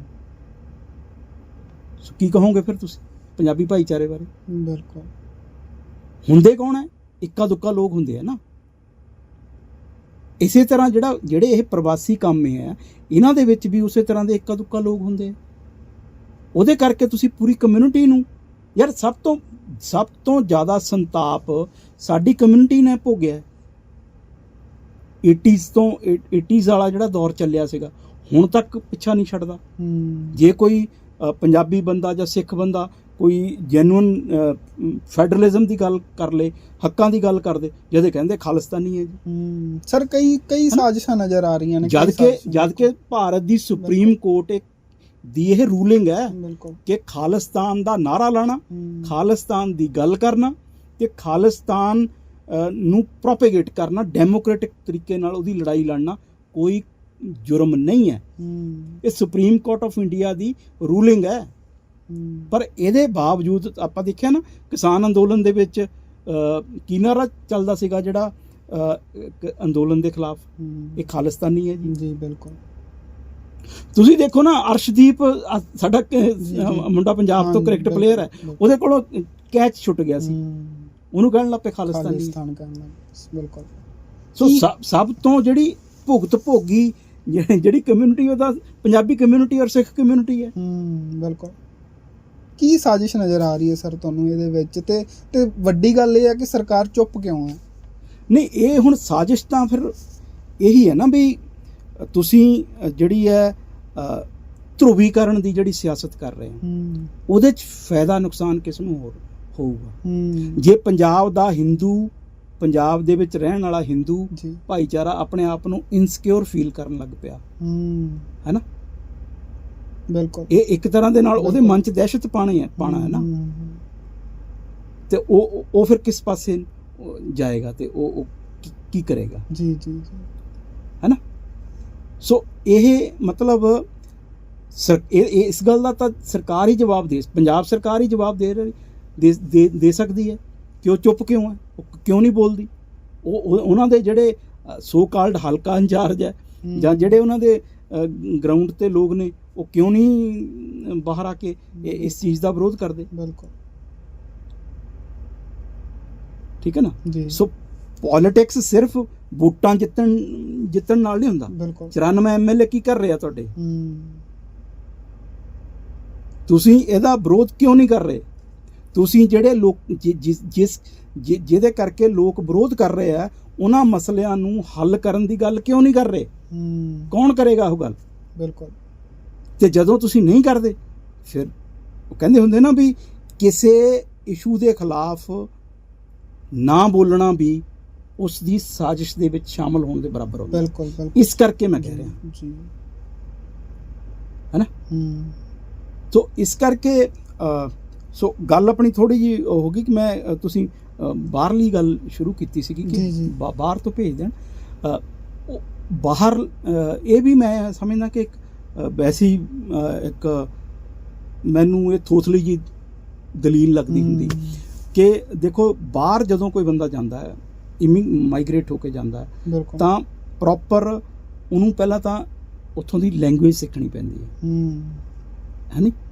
B: ਸੋ ਕੀ ਕਹੋਗੇ ਫਿਰ ਤੁਸੀਂ ਪੰਜਾਬੀ ਭਾਈਚਾਰੇ ਬਾਰੇ?
A: ਬਿਲਕੁਲ।
B: ਹੁੰਦੇ ਕੌਣ ਹੈ? ਇੱਕਾ ਦੁੱਕਾ ਲੋਕ ਹੁੰਦੇ ਆ ਨਾ। ਇਸੇ ਤਰ੍ਹਾਂ ਜਿਹੜਾ ਜਿਹੜੇ ਇਹ ਪ੍ਰਵਾਸੀ ਕੰਮ ਹੈ ਇਹਨਾਂ ਦੇ ਵਿੱਚ ਵੀ ਉਸੇ ਤਰ੍ਹਾਂ ਦੇ ਇੱਕਾ ਦੁੱਕਾ ਲੋਕ ਹੁੰਦੇ ਆ। ਉਹਦੇ ਕਰਕੇ ਤੁਸੀਂ ਪੂਰੀ ਕਮਿਊਨਿਟੀ ਨੂੰ ਯਾਰ ਸਭ ਤੋਂ ਸਭ ਤੋਂ ਜ਼ਿਆਦਾ ਸੰਤਾਪ ਸਾਡੀ ਕਮਿਊਨਿਟੀ ਨੇ ਭੋਗਿਆ ਹੈ। 80s ਤੋਂ 80s ਵਾਲਾ ਜਿਹੜਾ ਦੌਰ ਚੱਲਿਆ ਸੀਗਾ ਹੁਣ ਤੱਕ ਪਿੱਛਾ ਨਹੀਂ ਛੱਡਦਾ।
A: ਹੂੰ।
B: ਜੇ ਕੋਈ ਪੰਜਾਬੀ ਬੰਦਾ ਜਾਂ ਸਿੱਖ ਬੰਦਾ ਕੋਈ ਜੈਨੂਇਨ ਫੈਡਰਲਿਜ਼ਮ ਦੀ ਗੱਲ ਕਰ ਲੇ ਹੱਕਾਂ ਦੀ ਗੱਲ ਕਰਦੇ ਜਦੇ ਕਹਿੰਦੇ ਖਾਲਿਸਤਾਨੀ ਹੈ ਜੀ।
A: ਸਰ ਕਈ ਕਈ ਸਾਜ਼ਿਸ਼ਾਂ ਨਜ਼ਰ ਆ ਰਹੀਆਂ ਨੇ
B: ਜਦ ਕਿ। ਜਦ ਕਿ ਭਾਰਤ ਦੀ ਸੁਪਰੀਮ ਕੋਰਟ ਇੱਕ ਦੀ ਇਹ ਰੂਲਿੰਗ ਹੈ ਕਿ ਖਾਲਿਸਤਾਨ ਦਾ ਨਾਰਾ ਲਾਣਾ ਖਾਲਿਸਤਾਨ ਦੀ ਗੱਲ ਕਰਨਾ ਤੇ ਖਾਲਿਸਤਾਨ ਨੂੰ ਪ੍ਰੋਪੇਗੇਟ ਕਰਨਾ ਡੈਮੋਕ੍ਰੈਟਿਕ ਤਰੀਕੇ ਨਾਲ ਉਹਦੀ ਲੜਾਈ ਲੜਨਾ ਕੋਈ ਜੁਰਮ ਨਹੀਂ ਹੈ। ਇਹ ਸੁਪਰੀਮ ਕੋਰਟ ਆਫ ਇੰਡੀਆ ਦੀ ਰੂਲਿੰਗ ਹੈ। ਪਰ ਇਹਦੇ ਬਾਵਜੂਦ ਆਪਾਂ ਦੇਖਿਆ ਨਾ ਕਿਸਾਨ ਅੰਦੋਲਨ ਦੇ ਵਿੱਚ ਕੀ ਨਾਰਾ ਚੱਲਦਾ ਸੀਗਾ ਜਿਹੜਾ ਅੰਦੋਲਨ ਦੇ ਖਿਲਾਫ। ਇਹ ਖਾਲਿਸਤਾਨੀ ਹੈ ਜੀ।
A: ਜੀ ਬਿਲਕੁਲ।
B: ਤੁਸੀਂ ਦੇਖੋ ਨਾ ਅਰਸ਼ਦੀਪ ਸਾਡਾ। ਮੁੰਡਾ ਪੰਜਾਬ ਤੋਂ ਕ੍ਰਿਕਟ ਪਲੇਅਰ ਹੈ। ਉਹਦੇ ਕੋਲੋਂ ਕੈਚ ਛੁੱਟ ਗਿਆ ਸੀ। ਉਹਨੂੰ ਕਹਿਣ ਲੱਪੇ ਖਾਲਿਸਤਾਨੀ।
A: ਖਾਲਿਸਤਾਨ ਕਰਨਾ। ਬਿਲਕੁਲ।
B: ਸੋ ਸਭ ਤੋਂ ਜਿਹੜੀ ਭੁਗਤ ਭੋਗੀ ਜਿਹੜੀ ਕਮਿਊਨਿਟੀ ਉਹਦਾ ਪੰਜਾਬੀ ਕਮਿਊਨਿਟੀ ਔਰ ਸਿੱਖ ਕਮਿਊਨਿਟੀ ਹੈ
A: ਹੂੰ ਬਿਲਕੁਲ। ਕੀ ਸਾਜ਼ਿਸ਼ ਨਜ਼ਰ ਆ ਰਹੀ ਹੈ ਸਰ ਤੁਹਾਨੂੰ ਇਹਦੇ ਵਿੱਚ? ਤੇ ਤੇ ਵੱਡੀ ਗੱਲ ਇਹ ਹੈ ਕਿ ਸਰਕਾਰ ਚੁੱਪ ਕਿਉਂ ਹੈ?
B: ਨਹੀਂ ਇਹ ਹੁਣ ਸਾਜ਼ਿਸ਼ ਤਾਂ ਫਿਰ ਇਹੀ ਹੈ ਨਾ ਵੀ ਤੁਸੀਂ ਜਿਹੜੀ ਹੈ ਧਰੁਵੀਕਰਨ ਦੀ ਜਿਹੜੀ ਸਿਆਸਤ ਕਰ ਰਹੇ ਹੋ ਉਹਦੇ 'ਚ ਫਾਇਦਾ ਨੁਕਸਾਨ ਕਿਸ ਨੂੰ ਹੋਰ ਹੋਊਗਾ? ਜੇ ਪੰਜਾਬ ਦਾ ਹਿੰਦੂ ਪੰਜਾਬ ਦੇ ਵਿੱਚ ਰਹਿਣ ਵਾਲਾ ਹਿੰਦੂ ਭਾਈਚਾਰਾ ਆਪਣੇ ਆਪ ਨੂੰ ਇਨਸਿਕਿਉਰ ਫੀਲ ਕਰਨ ਲੱਗ ਪਿਆ।
A: ਹੂੰ।
B: ਹੈਨਾ?
A: ਬਿਲਕੁਲ।
B: ਇਹ ਇੱਕ ਤਰ੍ਹਾਂ ਦੇ ਨਾਲ ਉਹਦੇ। ਮਨ 'ਚ ਦਹਿਸ਼ਤ ਪਾਣੀ ਹੈ ਪਾਣਾ ਹੈ ਨਾ। ਤੇ ਉਹ ਉਹ ਫਿਰ ਕਿਸ ਪਾਸੇ ਜਾਏਗਾ ਤੇ ਉਹ ਕੀ- ਕਰੇਗਾ?
A: ਜੀ ਜੀ ਜੀ।
B: ਹੈਨਾ? ਸੋ ਇਹ ਮਤਲਬ ਇਸ ਗੱਲ ਦਾ ਤਾਂ ਸਰਕਾਰ ਹੀ ਜਵਾਬ ਦੇ ਪੰਜਾਬ ਸਰਕਾਰ ਹੀ ਜਵਾਬ ਦੇ ਰਹੀ ਦੇ- ਦੇ ਸਕਦੀ ਹੈ। ਕਿ ਉਹ ਚੁੱਪ ਕਿਉਂ ਹੈ? ਉਹ ਕਿਉਂ ਨਹੀਂ ਬੋਲਦੀ? ਉਹ ਉਹ- ਉਹਨਾਂ ਦੇ ਜਿਹੜੇ ਸੋ ਕਾਲਡ ਹਲਕਾ ਇੰਚਾਰਜ ਹੈ ਜਾਂ ਜਿਹੜੇ ਉਹਨਾਂ ਦੇ ਗਰਾਊਂਡ ਤੇ ਲੋਕ ਨੇ ਉਹ ਕਿਉਂ ਨਹੀਂ ਬਾਹਰ ਆ ਕੇ ਇਸ ਚੀਜ਼ ਦਾ ਵਿਰੋਧ ਕਰਦੇ?
A: ਬਿਲਕੁਲ।
B: ਠੀਕ ਹੈ ਨਾ? ਸੋ ਪੋਲਿਟਿਕਸ ਸਿਰਫ ਵੋਟਾਂ ਜਿੱਤਣ ਜਿੱਤਣ ਨਾਲ ਨਹੀਂ ਹੁੰਦਾ।
A: ਬਿਲਕੁਲ।
B: 94 ਐਮਐਲਏ ਕੀ ਕਰ ਰਹੇ ਤੁਹਾਡੇ? ਤੁਸੀਂ ਇਹਦਾ ਵਿਰੋਧ ਕਿਉਂ ਨਹੀਂ ਕਰ ਰਹੇ? ਤੁਸੀਂ ਜਿਹੜੇ ਲੋਕ ਜਿਸ ਜਿਹਦੇ ਕਰਕੇ ਲੋਕ ਵਿਰੋਧ ਕਰ ਰਹੇ ਆ ਉਹਨਾਂ ਮਸਲਿਆਂ ਨੂੰ ਹੱਲ ਕਰਨ ਦੀ ਗੱਲ ਕਿਉਂ ਨਹੀਂ ਕਰ ਰਹੇ? ਕੌਣ ਕਰੇਗਾ ਉਹ ਗੱਲ?
A: ਬਿਲਕੁਲ।
B: ਤੇ ਜਦੋਂ ਤੁਸੀਂ ਨਹੀਂ ਕਰਦੇ ਫਿਰ ਉਹ ਕਹਿੰਦੇ ਹੁੰਦੇ ਨਾ ਵੀ ਕਿਸੇ ਇਸ਼ੂ ਦੇ ਖਿਲਾਫ ਨਾ ਬੋਲਣਾ ਵੀ ਉਸ ਦੀ ਸਾਜ਼ਿਸ਼ ਦੇ ਵਿੱਚ ਸ਼ਾਮਲ ਹੋਣ ਦੇ ਬਰਾਬਰ ਹੁੰਦਾ।
A: ਬਿਲਕੁਲ ਬਿਲਕੁਲ।
B: ਇਸ ਕਰਕੇ ਮੈਂ ਕਹਿ ਰਿਹਾ।
A: ਜੀ।
B: ਹੈਨਾ?
A: ਹੂੰ।
B: ਸੋ ਇਸ ਕਰਕੇ ਸੋ ਗੱਲ ਆਪਣੀ ਥੋੜੀ ਜੀ ਹੋ ਗਈ ਕਿ ਮੈਂ ਤੁਸੀਂ ਬਾਹਰਲੀ ਗੱਲ ਸ਼ੁਰੂ ਕੀਤੀ ਸੀ ਕਿ ਬਾਹਰ ਤੋਂ ਭੇਜ ਦੇਣ। ਬਾਹਰ ਇਹ ਵੀ ਮੈਂ ਸਮਝਦਾ ਕਿ ਇੱਕ ਵੈਸੀ ਇੱਕ ਮੈਨੂੰ ਇਹ ਥੋਥਲੀ ਜੀ ਦਲੀਲ ਲੱਗਦੀ ਹੁੰਦੀ। ਕਿ ਦੇਖੋ ਬਾਹਰ ਜਦੋਂ ਕੋਈ ਬੰਦਾ ਜਾਂਦਾ ਹੈ ਮਾਈਗ੍ਰੇਟ ਹੋ ਕੇ ਜਾਂਦਾ ਹੈ ਤਾਂ ਪ੍ਰੋਪਰ ਉਹਨੂੰ ਪਹਿਲਾਂ ਤਾਂ ਉੱਥੋਂ ਦੀ ਲੈਂਗੁਏਜ ਸਿੱਖਣੀ ਪੈਂਦੀ ਹੈ।
A: ਹੂੰ। ਬਿਲਕੁਲ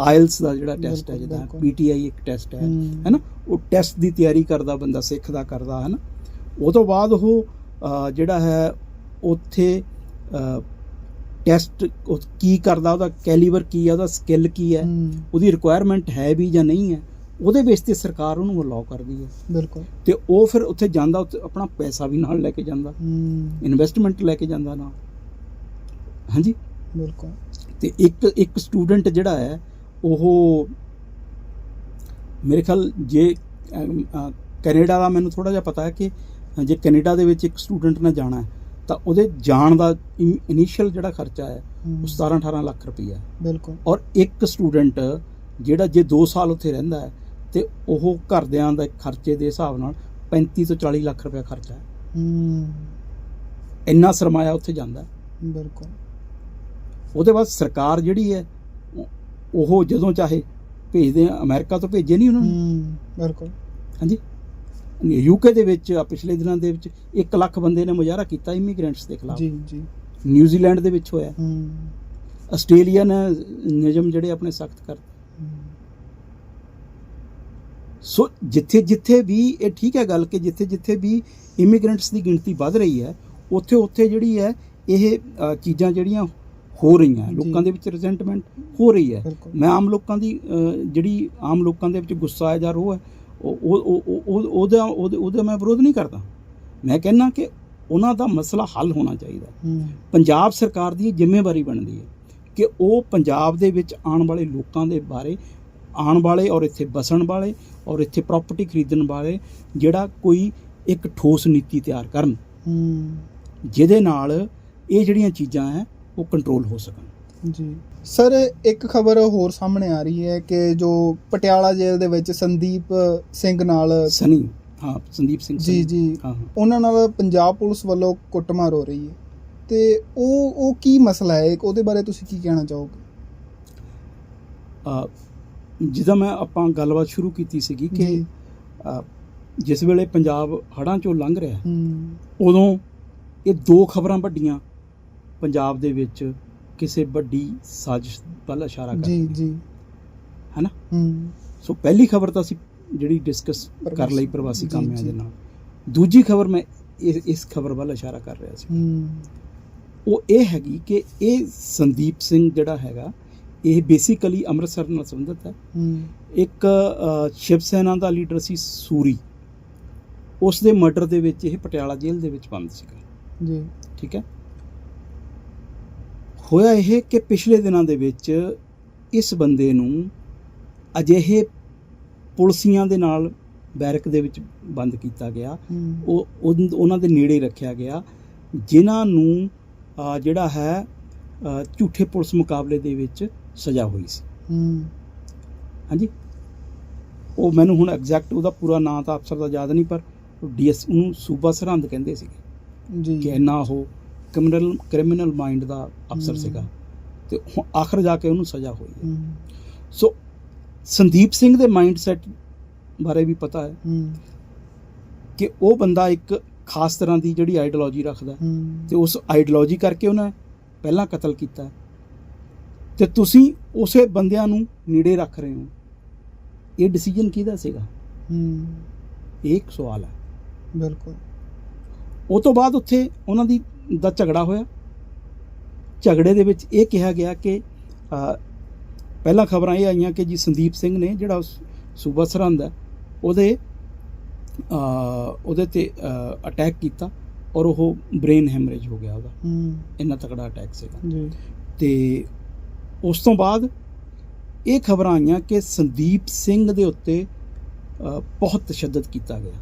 B: ਆਇਲਸ ਦਾ ਜਿਹੜਾ ਟੈਸਟ ਹੈ
A: ਬਿਲਕੁਲ।
B: ਪੀਟੀਆਈ ਇੱਕ ਟੈਸਟ ਹੈ
A: ਹੂੰ,
B: ਹੈਨਾ ਉਹ ਟੈਸਟ ਦੀ ਤਿਆਰੀ ਕਰਦਾ ਬੰਦਾ ਸਿੱਖਦਾ ਕਰਦਾ ਹੈਨਾ ਉਹ ਤੋਂ ਬਾਅਦ ਉਹ ਜਿਹੜਾ ਹੈ ਉੱਥੇ ਟੈਸਟ ਕੀ ਕਰਦਾ ਉਹਦਾ ਕੈਲੀਬਰ ਕੀ ਹੈ ਉਹਦਾ ਸਕਿੱਲ ਕੀ ਹੈ
A: ਹੂੰ,
B: ਉਹਦੀ ਰਿਕੁਆਇਰਮੈਂਟ ਹੈ ਵੀ ਜਾਂ ਨਹੀਂ ਹੈ ਉਹਦੇ ਬੇਸ ਤੇ ਸਰਕਾਰ ਉਹਨੂੰ ਅਲਾਉ ਕਰਦੀ ਹੈ।
A: ਬਿਲਕੁਲ।
B: ਤੇ ਉਹ ਫਿਰ ਉੱਥੇ ਜਾਂਦਾ ਉੱਥੇ ਆਪਣਾ ਪੈਸਾ ਵੀ ਨਾਲ ਲੈ ਕੇ ਜਾਂਦਾ
A: ਹੂੰ,
B: ਇਨਵੈਸਟਮੈਂਟ ਲੈ ਕੇ ਜਾਂਦਾ ਨਾਲ। ਹਾਂਜੀ?
A: ਬਿਲਕੁਲ।
B: ਤੇ ਇੱਕ ਇੱਕ ਸਟੂਡੈਂਟ ਜਿਹੜਾ ਹੈ ਉਹ ਮੇਰੇ ਖਿਆਲ ਜੇ ਕੈਨੇਡਾ ਦਾ ਮੈਨੂੰ ਥੋੜਾ ਜਿਹਾ ਪਤਾ ਹੈ ਕਿ ਜੇ ਕੈਨੇਡਾ ਦੇ ਵਿੱਚ ਇੱਕ ਸਟੂਡੈਂਟ ਨੇ ਜਾਣਾ ਹੈ ਤਾਂ ਉਹਦੇ ਜਾਣ ਦਾ ਇਨੀਸ਼ੀਅਲ ਜਿਹੜਾ ਖਰਚਾ ਹੈ ਉਹ 17 18 ਲੱਖ ਰੁਪਈਆ ਹੈ।
A: ਬਿਲਕੁਲ।
B: ਔਰ ਇੱਕ ਸਟੂਡੈਂਟ ਜਿਹੜਾ ਜੇ 2 ਸਾਲ ਉੱਥੇ ਰਹਿੰਦਾ ਹੈ ਤੇ ਉਹ ਘਰਦਿਆਂ ਦਾ ਖਰਚੇ ਦੇ ਹਿਸਾਬ ਨਾਲ 35 ਤੋਂ 40 ਲੱਖ ਰੁਪਏ ਖਰਚਾ ਹੈ।
A: ਹੂੰ,
B: ਇੰਨਾ ਸਰਮਾਇਆ ਉੱਥੇ ਜਾਂਦਾ।
A: ਬਿਲਕੁਲ।
B: ਉਹਦੇ ਬਾਅਦ ਸਰਕਾਰ ਜਿਹੜੀ ਹੈ ਉਹ- ਜਦੋਂ ਚਾਹੇ ਭੇਜਦੇ ਆ ਅਮਰੀਕਾ ਤੋਂ ਭੇਜੇ ਨਹੀਂ ਉਹਨਾਂ ਨੂੰ।
A: ਬਿਲਕੁਲ।
B: ਹਾਂਜੀ। ਯੂਕੇ ਦੇ ਵਿੱਚ ਆ ਪਿਛਲੇ ਦਿਨਾਂ ਦੇ ਵਿੱਚ 1 ਲੱਖ ਬੰਦੇ ਨੇ ਮੁਜ਼ਾਹਰਾ ਕੀਤਾ ਇਮੀਗ੍ਰੈਂਟਸ ਦੇ ਖਿਲਾਫ।
A: ਜੀ ਜੀ।
B: ਨਿਊਜ਼ੀਲੈਂਡ ਦੇ ਵਿੱਚ ਹੋਇਆ।
A: ਹੂੰ।
B: ਆਸਟ੍ਰੇਲੀਆ ਨੇ ਨਿਯਮ ਜਿਹੜੇ ਆਪਣੇ ਸਖਤ ਕਰ ਸੋ ਜਿੱਥੇ ਜਿੱਥੇ ਵੀ ਇਹ ਠੀਕ ਹੈ ਗੱਲ ਕਿ ਜਿੱਥੇ ਜਿੱਥੇ ਵੀ ਇਮੀਗ੍ਰੈਂਟਸ ਦੀ ਗਿਣਤੀ ਵੱਧ ਰਹੀ ਹੈ ਉੱਥੇ ਉੱਥੇ ਜਿਹੜੀ ਹੈ ਇਹ ਚੀਜ਼ਾਂ ਜਿਹੜੀਆਂ ਹੋ ਰਹੀਆਂ। ਲੋਕਾਂ ਦੇ ਵਿੱਚ ਰਿਜ਼ੈਂਟਮੈਂਟ ਹੋ ਰਹੀ ਹੈ। ਮੈਂ ਆਮ ਲੋਕਾਂ ਦੀ ਜਿਹੜੀ ਆਮ ਲੋਕਾਂ ਦੇ ਵਿੱਚ ਗੁੱਸਾ ਹੈ ਜਾਂ ਰੋਹ ਹੈ ਉਹ ਉਹ- ਉਹ ਉਹ- ਉਹ- ਉਹਦਾ ਉਹਦੇ ਮੈਂ ਵਿਰੋਧ ਨਹੀਂ ਕਰਦਾ। ਮੈਂ ਕਹਿੰਦਾ ਕਿ ਉਹਨਾਂ ਦਾ ਮਸਲਾ ਹੱਲ ਹੋਣਾ ਚਾਹੀਦਾ ਪੰਜਾਬ ਸਰਕਾਰ ਦੀ ਜ਼ਿੰਮੇਵਾਰੀ ਬਣਦੀ ਹੈ ਕਿ ਉਹ ਪੰਜਾਬ ਦੇ ਵਿੱਚ ਆਉਣ ਵਾਲੇ ਲੋਕਾਂ ਦੇ ਬਾਰੇ ਆਉਣ ਵਾਲੇ ਔਰ ਇੱਥੇ ਬਸਣ ਵਾਲੇ ਔਰ ਇੱਥੇ ਪ੍ਰਾਪਰਟੀ ਖਰੀਦਣ ਵਾਲੇ ਜਿਹੜਾ ਕੋਈ ਇੱਕ ਠੋਸ ਨੀਤੀ ਤਿਆਰ ਕਰਨ। ਜਿਹਦੇ ਨਾਲ ਇਹ ਜਿਹੜੀਆਂ ਚੀਜ਼ਾਂ ਹੈ ਉਹ ਕੰਟਰੋਲ ਹੋ ਸਕਣ।
A: ਜੀ। ਸਰ ਇੱਕ ਖਬਰ ਹੋਰ ਸਾਹਮਣੇ ਆ ਰਹੀ ਹੈ ਕਿ ਜੋ ਪਟਿਆਲਾ ਜੇਲ੍ਹ ਦੇ ਵਿੱਚ ਸੰਦੀਪ ਸਿੰਘ ਨਾਲ
B: ਸਨੀ। ਹਾਂ ਸੰਦੀਪ ਸਿੰਘ
A: ਜੀ। ਜੀ। ਉਹਨਾਂ ਨਾਲ ਪੰਜਾਬ ਪੁਲਿਸ ਵੱਲੋਂ ਕੁੱਟਮਾਰ ਹੋ ਰਹੀ ਹੈ। ਤੇ ਉਹ ਉਹ ਕੀ ਮਸਲਾ ਹੈ? ਉਹਦੇ ਬਾਰੇ ਤੁਸੀਂ ਕੀ ਕਹਿਣਾ ਚਾਹੋਗੇ?
B: ਜਿੱਦਾਂ ਮੈਂ ਆਪਾਂ ਗੱਲਬਾਤ ਸ਼ੁਰੂ ਕੀਤੀ ਸੀਗੀ ਕਿ ਜਿਸ ਵੇਲੇ ਪੰਜਾਬ ਹੜ੍ਹਾਂ ਚੋਂ ਲੰਘ ਰਿਹਾ
A: ਹੂੰ।
B: ਉਦੋਂ ਇਹ ਦੋ ਖਬਰਾਂ ਵੱਡੀਆਂ ਪੰਜਾਬ ਦੇ ਵਿੱਚ ਕਿਸੇ ਵੱਡੀ ਸਾਜ਼ਿਸ਼ ਵੱਲ ਇਸ਼ਾਰਾ ਕਰ
A: ਜੀ। ਜੀ
B: ਹੈਨਾ?
A: ਹੂੰ।
B: ਸੋ ਪਹਿਲੀ ਖਬਰ ਤਾਂ ਅਸੀਂ ਜਿਹੜੀ ਡਿਸਕਸ ਕਰ। ਲਈ ਪ੍ਰਵਾਸੀ ਕਾਮਿਆਂ। ਦੇ ਨਾਲ। ਦੂਜੀ ਖਬਰ ਮੈਂ ਇਸ ਖਬਰ ਵੱਲ ਇਸ਼ਾਰਾ ਕਰ ਰਿਹਾ ਸੀ।
A: ਹੂੰ।
B: ਉਹ ਇਹ ਹੈਗੀ ਕਿ ਇਹ ਸੰਦੀਪ ਸਿੰਘ ਜਿਹੜਾ ਹੈਗਾ ਇਹ ਬੇਸਿਕਲੀ ਅੰਮ੍ਰਿਤਸਰ ਨਾਲ ਸੰਬੰਧਿਤ ਹੈ। ਇੱਕ ਸ਼ਿਵ ਸੈਨਾ ਦਾ ਲੀਡਰ ਸੀ ਸੂਰੀ। ਉਸ ਦੇ ਮਰਡਰ ਦੇ ਵਿੱਚ ਇਹ ਪਟਿਆਲਾ ਜੇਲ੍ਹ ਦੇ ਵਿੱਚ ਬੰਦ ਸੀਗਾ।
A: ਜੀ।
B: ਠੀਕ ਹੈ? ਹੋਇਆ ਇਹ ਕਿ ਪਿਛਲੇ ਦਿਨਾਂ ਦੇ ਵਿੱਚ ਇਸ ਬੰਦੇ ਨੂੰ ਅਜਿਹੇ ਪੁਲਸੀਆਂ ਦੇ ਨਾਲ ਬੈਰਕ ਦੇ ਵਿੱਚ ਬੰਦ ਕੀਤਾ ਗਿਆ।
A: ਹੂੰ।
B: ਉਹ ਉਹਨਾਂ ਦੇ ਨੇੜੇ ਰੱਖਿਆ ਗਿਆ ਜਿਨ੍ਹਾਂ ਨੂੰ ਜਿਹੜਾ ਹੈ ਝੂਠੇ ਪੁਲਿਸ ਮੁਕਾਬਲੇ ਦੇ ਵਿੱਚ ਸਜ਼ਾ ਹੋਈ ਸੀ।
A: ਹੂੰ।
B: ਹਾਂਜੀ? ਉਹ ਮੈਨੂੰ ਹੁਣ ਐਗਜ਼ੈਕਟ ਉਹਦਾ ਪੂਰਾ ਨਾਂ ਤਾਂ ਅਫਸਰ ਦਾ ਯਾਦ ਨਹੀਂ ਪਰ ਡੀਐਸ ਉਹਨੂੰ ਸੂਬਾ ਸਰਹੰਦ ਕਹਿੰਦੇ ਸੀਗੇ
A: ਜੀ।
B: ਕਿ ਇੰਨਾ ਉਹ ਕ੍ਰਿਮੀਨਲ ਕ੍ਰਿਮੀਨਲ ਮਾਈਂਡ ਦਾ ਅਫਸਰ। ਸੀਗਾ ਤੇ ਹੁਣ ਆਖਰ ਜਾ ਕੇ ਉਹਨੂੰ ਸਜ਼ਾ ਹੋਈ ਹੈ। ਸੋ ਸੰਦੀਪ ਸਿੰਘ ਦੇ ਮਾਈਂਡ ਸੈਟ ਬਾਰੇ ਵੀ ਪਤਾ ਹੈ ਕਿ ਉਹ ਬੰਦਾ ਇੱਕ ਖਾਸ ਤਰ੍ਹਾਂ ਦੀ ਜਿਹੜੀ ਆਈਡੀਓਲੋਜੀ ਰੱਖਦਾ ਤੇ ਉਸ ਆਈਡੀਓਲੋਜੀ ਕਰਕੇ ਉਹਨੇ ਪਹਿਲਾਂ ਕਤਲ ਕੀਤਾ। ਤੇ ਤੁਸੀਂ ਉਸੇ ਬੰਦਿਆਂ ਨੂੰ ਨੇੜੇ ਰੱਖ ਰਹੇ ਹੋ। ਇਹ ਡਿਸੀਜਨ ਕਿਹਦਾ ਸੀਗਾ?
A: ਹੂੰ।
B: ਇੱਕ ਸਵਾਲ ਹੈ।
A: ਬਿਲਕੁਲ।
B: ਉਹ ਤੋਂ ਬਾਅਦ ਉੱਥੇ ਉਹਨਾਂ ਦੀ ਦਾ ਝਗੜਾ ਹੋਇਆ। ਝਗੜੇ ਦੇ ਵਿੱਚ ਇਹ ਕਿਹਾ ਗਿਆ ਕਿ ਪਹਿਲਾਂ ਖਬਰਾਂ ਇਹ ਆਈਆਂ ਕਿ ਜੀ ਸੰਦੀਪ ਸਿੰਘ ਨੇ ਜਿਹੜਾ ਉਸ ਸੂਬਾ ਸਰਹੰਦ ਹੈ ਉਹਦੇ ਉਹਦੇ ਤੇ ਅਟੈਕ ਕੀਤਾ ਔਰ ਉਹ ਬ੍ਰੇਨ ਹੈਮਰੇਜ ਹੋ ਗਿਆ ਉਹਦਾ।
A: ਹੂੰ।
B: ਇੰਨਾ ਤਕੜਾ ਅਟੈਕ ਸੀਗਾ।
A: ਜੀ।
B: ਤੇ ਉਸ ਤੋਂ ਬਾਅਦ ਇਹ ਖਬਰਾਂ ਆਈਆਂ ਕਿ ਸੰਦੀਪ ਸਿੰਘ ਦੇ ਉੱਤੇ ਬਹੁਤ ਤਸ਼ੱਦਦ ਕੀਤਾ ਗਿਆ।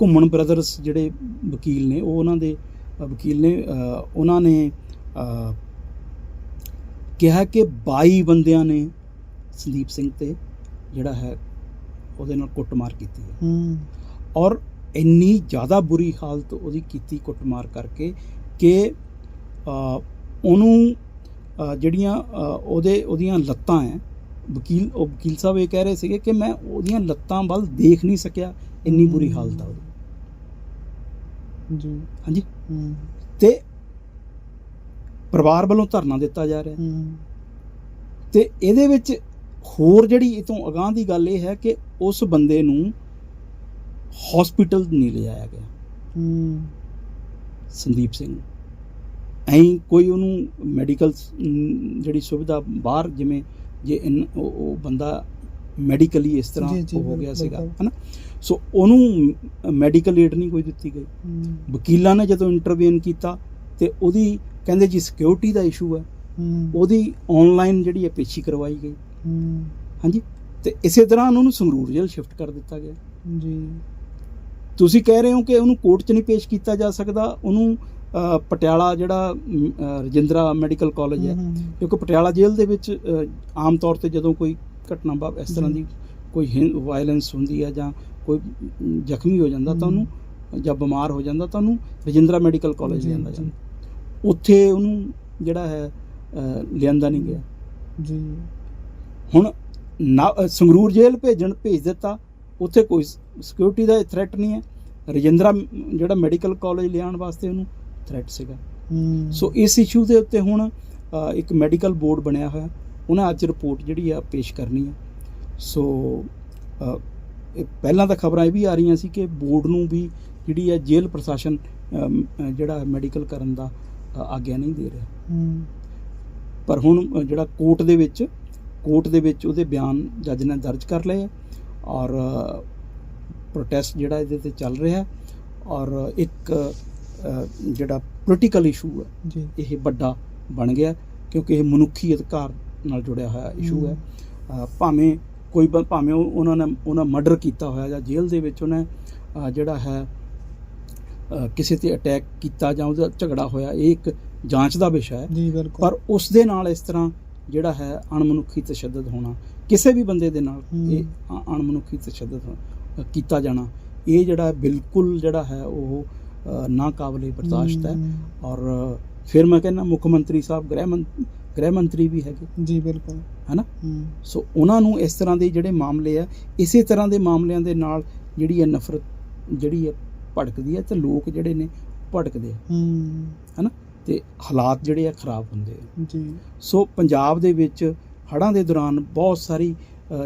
B: ਘੁੰਮਣ ਬ੍ਰਦਰਸ ਜਿਹੜੇ ਵਕੀਲ ਨੇ ਉਹ ਉਹਨਾਂ ਦੇ ਵਕੀਲ ਨੇ ਉਹਨਾਂ ਨੇ ਕਿਹਾ ਕਿ 22 ਬੰਦਿਆਂ ਨੇ ਸੰਦੀਪ ਸਿੰਘ ਤੇ ਜਿਹੜਾ ਹੈ ਉਹਦੇ ਨਾਲ ਕੁੱਟਮਾਰ ਕੀਤੀ ਹੈ।
A: ਹੂੰ।
B: ਔਰ ਇੰਨੀ ਜ਼ਿਆਦਾ ਬੁਰੀ ਹਾਲਤ ਉਹਦੀ ਕੀਤੀ ਕੁੱਟਮਾਰ ਕਰਕੇ ਕਿ ਉਹਨੂੰ ਜਿਹੜੀਆਂ ਉਹਦੇ ਉਹਦੀਆਂ ਲੱਤਾਂ ਹੈ ਵਕੀਲ ਉਹ ਵਕੀਲ ਸਾਹਿਬ ਇਹ ਕਹਿ ਰਹੇ ਸੀਗੇ ਕਿ ਮੈਂ ਉਹਦੀਆਂ ਲੱਤਾਂ ਵੱਲ ਦੇਖ ਨਹੀਂ ਸਕਿਆ ਇੰਨੀ ਬੁਰੀ ਹਾਲਤ ਆ ਉਹਦੀ।
A: ਜੀ।
B: ਹਾਂਜੀ।
A: ਹੂੰ।
B: ਤੇ ਪਰਿਵਾਰ ਵੱਲੋਂ ਧਰਨਾ ਦਿੱਤਾ ਜਾ ਰਿਹਾ।
A: ਹੂੰ।
B: ਤੇ ਇਹਦੇ ਵਿੱਚ ਹੋਰ ਜਿਹੜੀ ਇਹ ਤੋਂ ਅਗਾਂਹ ਦੀ ਗੱਲ ਇਹ ਹੈ ਕਿ ਉਸ ਬੰਦੇ ਨੂੰ ਹਸਪੀਟਲ ਨਹੀਂ ਲਿਜਾਇਆ ਗਿਆ।
A: ਹੂੰ।
B: ਸੰਦੀਪ ਸਿੰਘ। ਐਂ ਕੋਈ ਉਹਨੂੰ ਮੈਡੀਕਲ ਜਿਹੜੀ ਸੁਵਿਧਾ ਬਾਹਰ ਜਿਵੇਂ ਜੇ ਉਹ ਬੰਦਾ ਮੈਡੀਕਲੀ ਇਸ ਤਰ੍ਹਾਂ ਹੋ ਗਿਆ ਸੀਗਾ। ਹਨਾ? ਸੋ ਉਹਨੂੰ ਮੈਡੀਕਲ ਏਡ ਨਹੀਂ ਕੋਈ ਦਿੱਤੀ ਗਈ। ਵਕੀਲਾਂ ਨੇ ਜਦੋਂ ਇੰਟਰਵੀਨ ਕੀਤਾ ਤੇ ਉਹਦੀ ਕਹਿੰਦੇ ਜੀ ਸਿਕਿਉਰਿਟੀ ਦਾ ਇਸ਼ੂ ਹੈ। ਉਹਦੀ ਆਨਲਾਈਨ ਜਿਹੜੀ ਹੈ ਪੇਸ਼ੀ ਕਰਵਾਈ ਗਈ। ਹਾਂਜੀ? ਤੇ ਇਸੇ ਤਰ੍ਹਾਂ ਉਹਨੂੰ ਸੰਗਰੂਰ ਜੇਲ੍ਹ ਸ਼ਿਫਟ ਕਰ ਦਿੱਤਾ ਗਿਆ।
A: ਜੀ।
B: ਤੁਸੀਂ ਕਹਿ ਰਹੇ ਹੋ ਕਿ ਉਹਨੂੰ ਕੋਰਟ 'ਚ ਨਹੀਂ ਪੇਸ਼ ਕੀਤਾ ਜਾ ਸਕਦਾ। ਉਹਨੂੰ ਪਟਿਆਲਾ ਜਿਹੜਾ ਰਜਿੰਦਰਾ ਮੈਡੀਕਲ ਕਾਲਜ ਹੈ। ਕਿਉਂਕਿ ਪਟਿਆਲਾ ਜੇਲ੍ਹ ਦੇ ਵਿੱਚ ਆਮ ਤੌਰ ਤੇ ਜਦੋਂ ਕੋਈ ਘਟਨਾ ਇਸ ਤਰ੍ਹਾਂ। ਦੀ ਕੋਈ ਵਾਇਲੈਂਸ ਹੁੰਦੀ ਹੈ ਜਾਂ ਕੋਈ ਜ਼ਖਮੀ ਹੋ ਜਾਂਦਾ ਤਾਂ। ਉਹਨੂੰ ਜਾਂ ਬਿਮਾਰ ਹੋ ਜਾਂਦਾ ਤਾਂ ਉਹਨੂੰ ਰਜਿੰਦਰਾ ਮੈਡੀਕਲ ਕਾਲਜ ਲਿਆਂਦਾ। ਜਾਂਦਾ। ਉੱਥੇ ਉਹਨੂੰ ਜਿਹੜਾ ਹੈ ਲਿਆਂਦਾ ਨਹੀਂ ਗਿਆ।
A: ਜੀ।
B: ਹੁਣ ਸੰਗਰੂਰ ਜੇਲ੍ਹ ਭੇਜਣ ਭੇਜ ਦਿੱਤਾ ਉੱਥੇ ਕੋਈ ਸਿਕਿਉਰਿਟੀ ਦਾ ਥ੍ਰੈਟ ਨਹੀਂ ਹੈ। ਰਜਿੰਦਰਾ ਜਿਹੜਾ ਮੈਡੀਕਲ ਕਾਲਜ ਲਿਆਉਣ ਵਾਸਤੇ ਉਹਨੂੰ ਥ੍ਰੈਟ ਸੀਗਾ। ਸੋ ਇਸ ਇਸ਼ੂ ਦੇ ਉੱਤੇ ਹੁਣ ਇੱਕ ਮੈਡੀਕਲ ਬੋਰਡ ਬਣਿਆ ਹੋਇਆ। ਉਹਨਾਂ ਅੱਜ ਰਿਪੋਰਟ ਜਿਹੜੀ ਆ ਪੇਸ਼ ਕਰਨੀ ਹੈ। ਸੋ ਇਹ ਪਹਿਲਾਂ ਤਾਂ ਖਬਰਾਂ ਇਹ ਵੀ ਆ ਰਹੀਆਂ ਸੀ ਕਿ ਬੋਰਡ ਨੂੰ ਵੀ ਜਿਹੜੀ ਹੈ ਜੇਲ੍ਹ ਪ੍ਰਸ਼ਾਸਨ ਜਿਹੜਾ ਮੈਡੀਕਲ ਕਰਨ ਦਾ ਆਗਿਆ ਨਹੀਂ ਦੇ ਰਿਹਾ। ਪਰ ਹੁਣ ਜਿਹੜਾ ਕੋਰਟ ਦੇ ਵਿੱਚ ਕੋਰਟ ਦੇ ਵਿੱਚ ਉਹਦੇ ਬਿਆਨ ਜੱਜ ਨੇ ਦਰਜ ਕਰ ਲਏ ਔਰ ਪ੍ਰੋਟੈਸਟ ਜਿਹੜਾ ਇਹਦੇ ਤੇ ਚੱਲ ਰਿਹਾ ਔਰ ਇੱਕ ਜਿਹੜਾ ਪੋਲੀਟੀਕਲ ਇਸ਼ੂ ਹੈ ਇਹ ਵੱਡਾ ਬਣ ਗਿਆ ਕਿਉਂਕਿ ਇਹ ਮਨੁੱਖੀ ਅਧਿਕਾਰ ਨਾਲ ਜੁੜਿਆ ਹੋਇਆ ਇਸ਼ੂ ਹੈ। ਭਾਵੇਂ ਕੋਈ ਭਾਵੇਂ ਉਹ- ਉਹਨਾਂ ਨੇ ਉਹਨਾਂ ਮਰਡਰ ਕੀਤਾ ਹੋਇਆ ਜਾਂ ਜੇਲ੍ਹ ਦੇ ਵਿੱਚ ਉਹਨੇ ਜਿਹੜਾ ਹੈ ਕਿਸੇ ਤੇ ਅਟੈਕ ਕੀਤਾ ਜਾਂ ਉਹਦਾ ਝਗੜਾ ਹੋਇਆ ਇਹ ਇੱਕ ਜਾਂਚ ਦਾ ਵਿਸ਼ਾ ਹੈ।
A: ਜੀ ਬਿਲਕੁਲ।
B: ਪਰ ਉਸ ਦੇ ਨਾਲ ਇਸ ਤਰ੍ਹਾਂ ਜਿਹੜਾ ਹੈ ਅਣਮਨੁੱਖੀ ਤਸ਼ੱਦਦ ਹੋਣਾ ਕਿਸੇ ਵੀ ਬੰਦੇ ਦੇ ਨਾਲ। ਇਹ ਅਣਮਨੁੱਖੀ ਤਸ਼ੱਦਦ ਕੀਤਾ ਜਾਣਾ ਇਹ ਜਿਹੜਾ ਬਿਲਕੁਲ ਜਿਹੜਾ ਹੈ ਉਹ ਨਾ ਕਾਬਲੇ ਬਰਦਾਸ਼ਤ ਹੈ। ਔਰ ਫਿਰ ਮੈਂ ਕਹਿੰਦਾ ਮੁੱਖ ਮੰਤਰੀ ਸਾਹਿਬ ਗ੍ਰਹਿ ਮੰਤਰੀ ਗ੍ਰਹਿ ਮੰਤਰੀ ਵੀ ਹੈਗੇ।
A: ਜੀ ਬਿਲਕੁਲ।
B: ਹੈਨਾ? ਸੋ ਉਹਨਾਂ ਨੂੰ ਇਸ ਤਰ੍ਹਾਂ ਦੇ ਜਿਹੜੇ ਮਾਮਲੇ ਆ ਇਸੇ ਤਰ੍ਹਾਂ ਦੇ ਮਾਮਲਿਆਂ ਦੇ ਨਾਲ ਜਿਹੜੀ ਹੈ ਨਫ਼ਰਤ ਜਿਹੜੀ ਹੈ ਭੜਕਦੀ ਹੈ ਤੇ ਲੋਕ ਜਿਹੜੇ ਨੇ ਭੜਕਦੇ ਆ।
A: ਹੂੰ।
B: ਹੈਨਾ? ਤੇ ਹਾਲਾਤ ਜਿਹੜੇ ਆ ਖਰਾਬ ਹੁੰਦੇ ਆ।
A: ਜੀ।
B: ਸੋ ਪੰਜਾਬ ਦੇ ਵਿੱਚ ਹੜ੍ਹਾਂ ਦੇ ਦੌਰਾਨ ਬਹੁਤ ਸਾਰੀ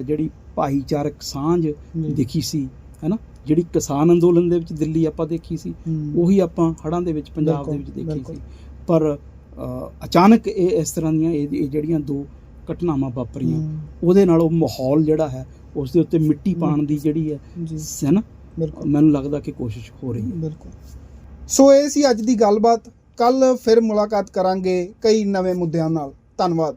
B: ਜਿਹੜੀ ਭਾਈਚਾਰਕ ਸਾਂਝ। ਦਿਖੀ ਸੀ। ਹੈਨਾ? ਜਿਹੜੀ ਕਿਸਾਨ ਅੰਦੋਲਨ ਦੇ ਵਿੱਚ ਦਿੱਲੀ ਆਪਾਂ ਦੇਖੀ ਸੀ ਉਹੀ ਆਪਾਂ ਹੜ੍ਹਾਂ ਦੇ ਵਿੱਚ ਪੰਜਾਬ ਦੇ ਵਿੱਚ ਦੇਖੀ। ਸੀ। ਪਰ ਅਚਾਨਕ ਇਹ ਇਸ ਤਰ੍ਹਾਂ ਦੀਆਂ ਇਹ ਜਿਹੜੀਆਂ ਦੋ ਘਟਨਾਵਾਂ ਵਾਪਰੀਆਂ ਉਹਦੇ ਨਾਲ ਉਹ ਮਾਹੌਲ ਜਿਹੜਾ ਹੈ ਉਸ ਦੇ ਉੱਤੇ ਮਿੱਟੀ ਪਾਉਣ ਦੀ ਜਿਹੜੀ ਹੈ ਹੈ ਨਾ
A: ਬਿਲਕੁਲ।
B: ਮੈਨੂੰ ਲੱਗਦਾ ਕਿ ਕੋਸ਼ਿਸ਼ ਹੋ ਰਹੀ ਹੈ।
A: ਬਿਲਕੁਲ। ਸੋ ਇਹ ਸੀ ਅੱਜ ਦੀ ਗੱਲਬਾਤ। ਕੱਲ ਫਿਰ ਮੁਲਾਕਾਤ ਕਰਾਂਗੇ ਕਈ ਨਵੇਂ ਮੁੱਦਿਆਂ ਨਾਲ। ਧੰਨਵਾਦ।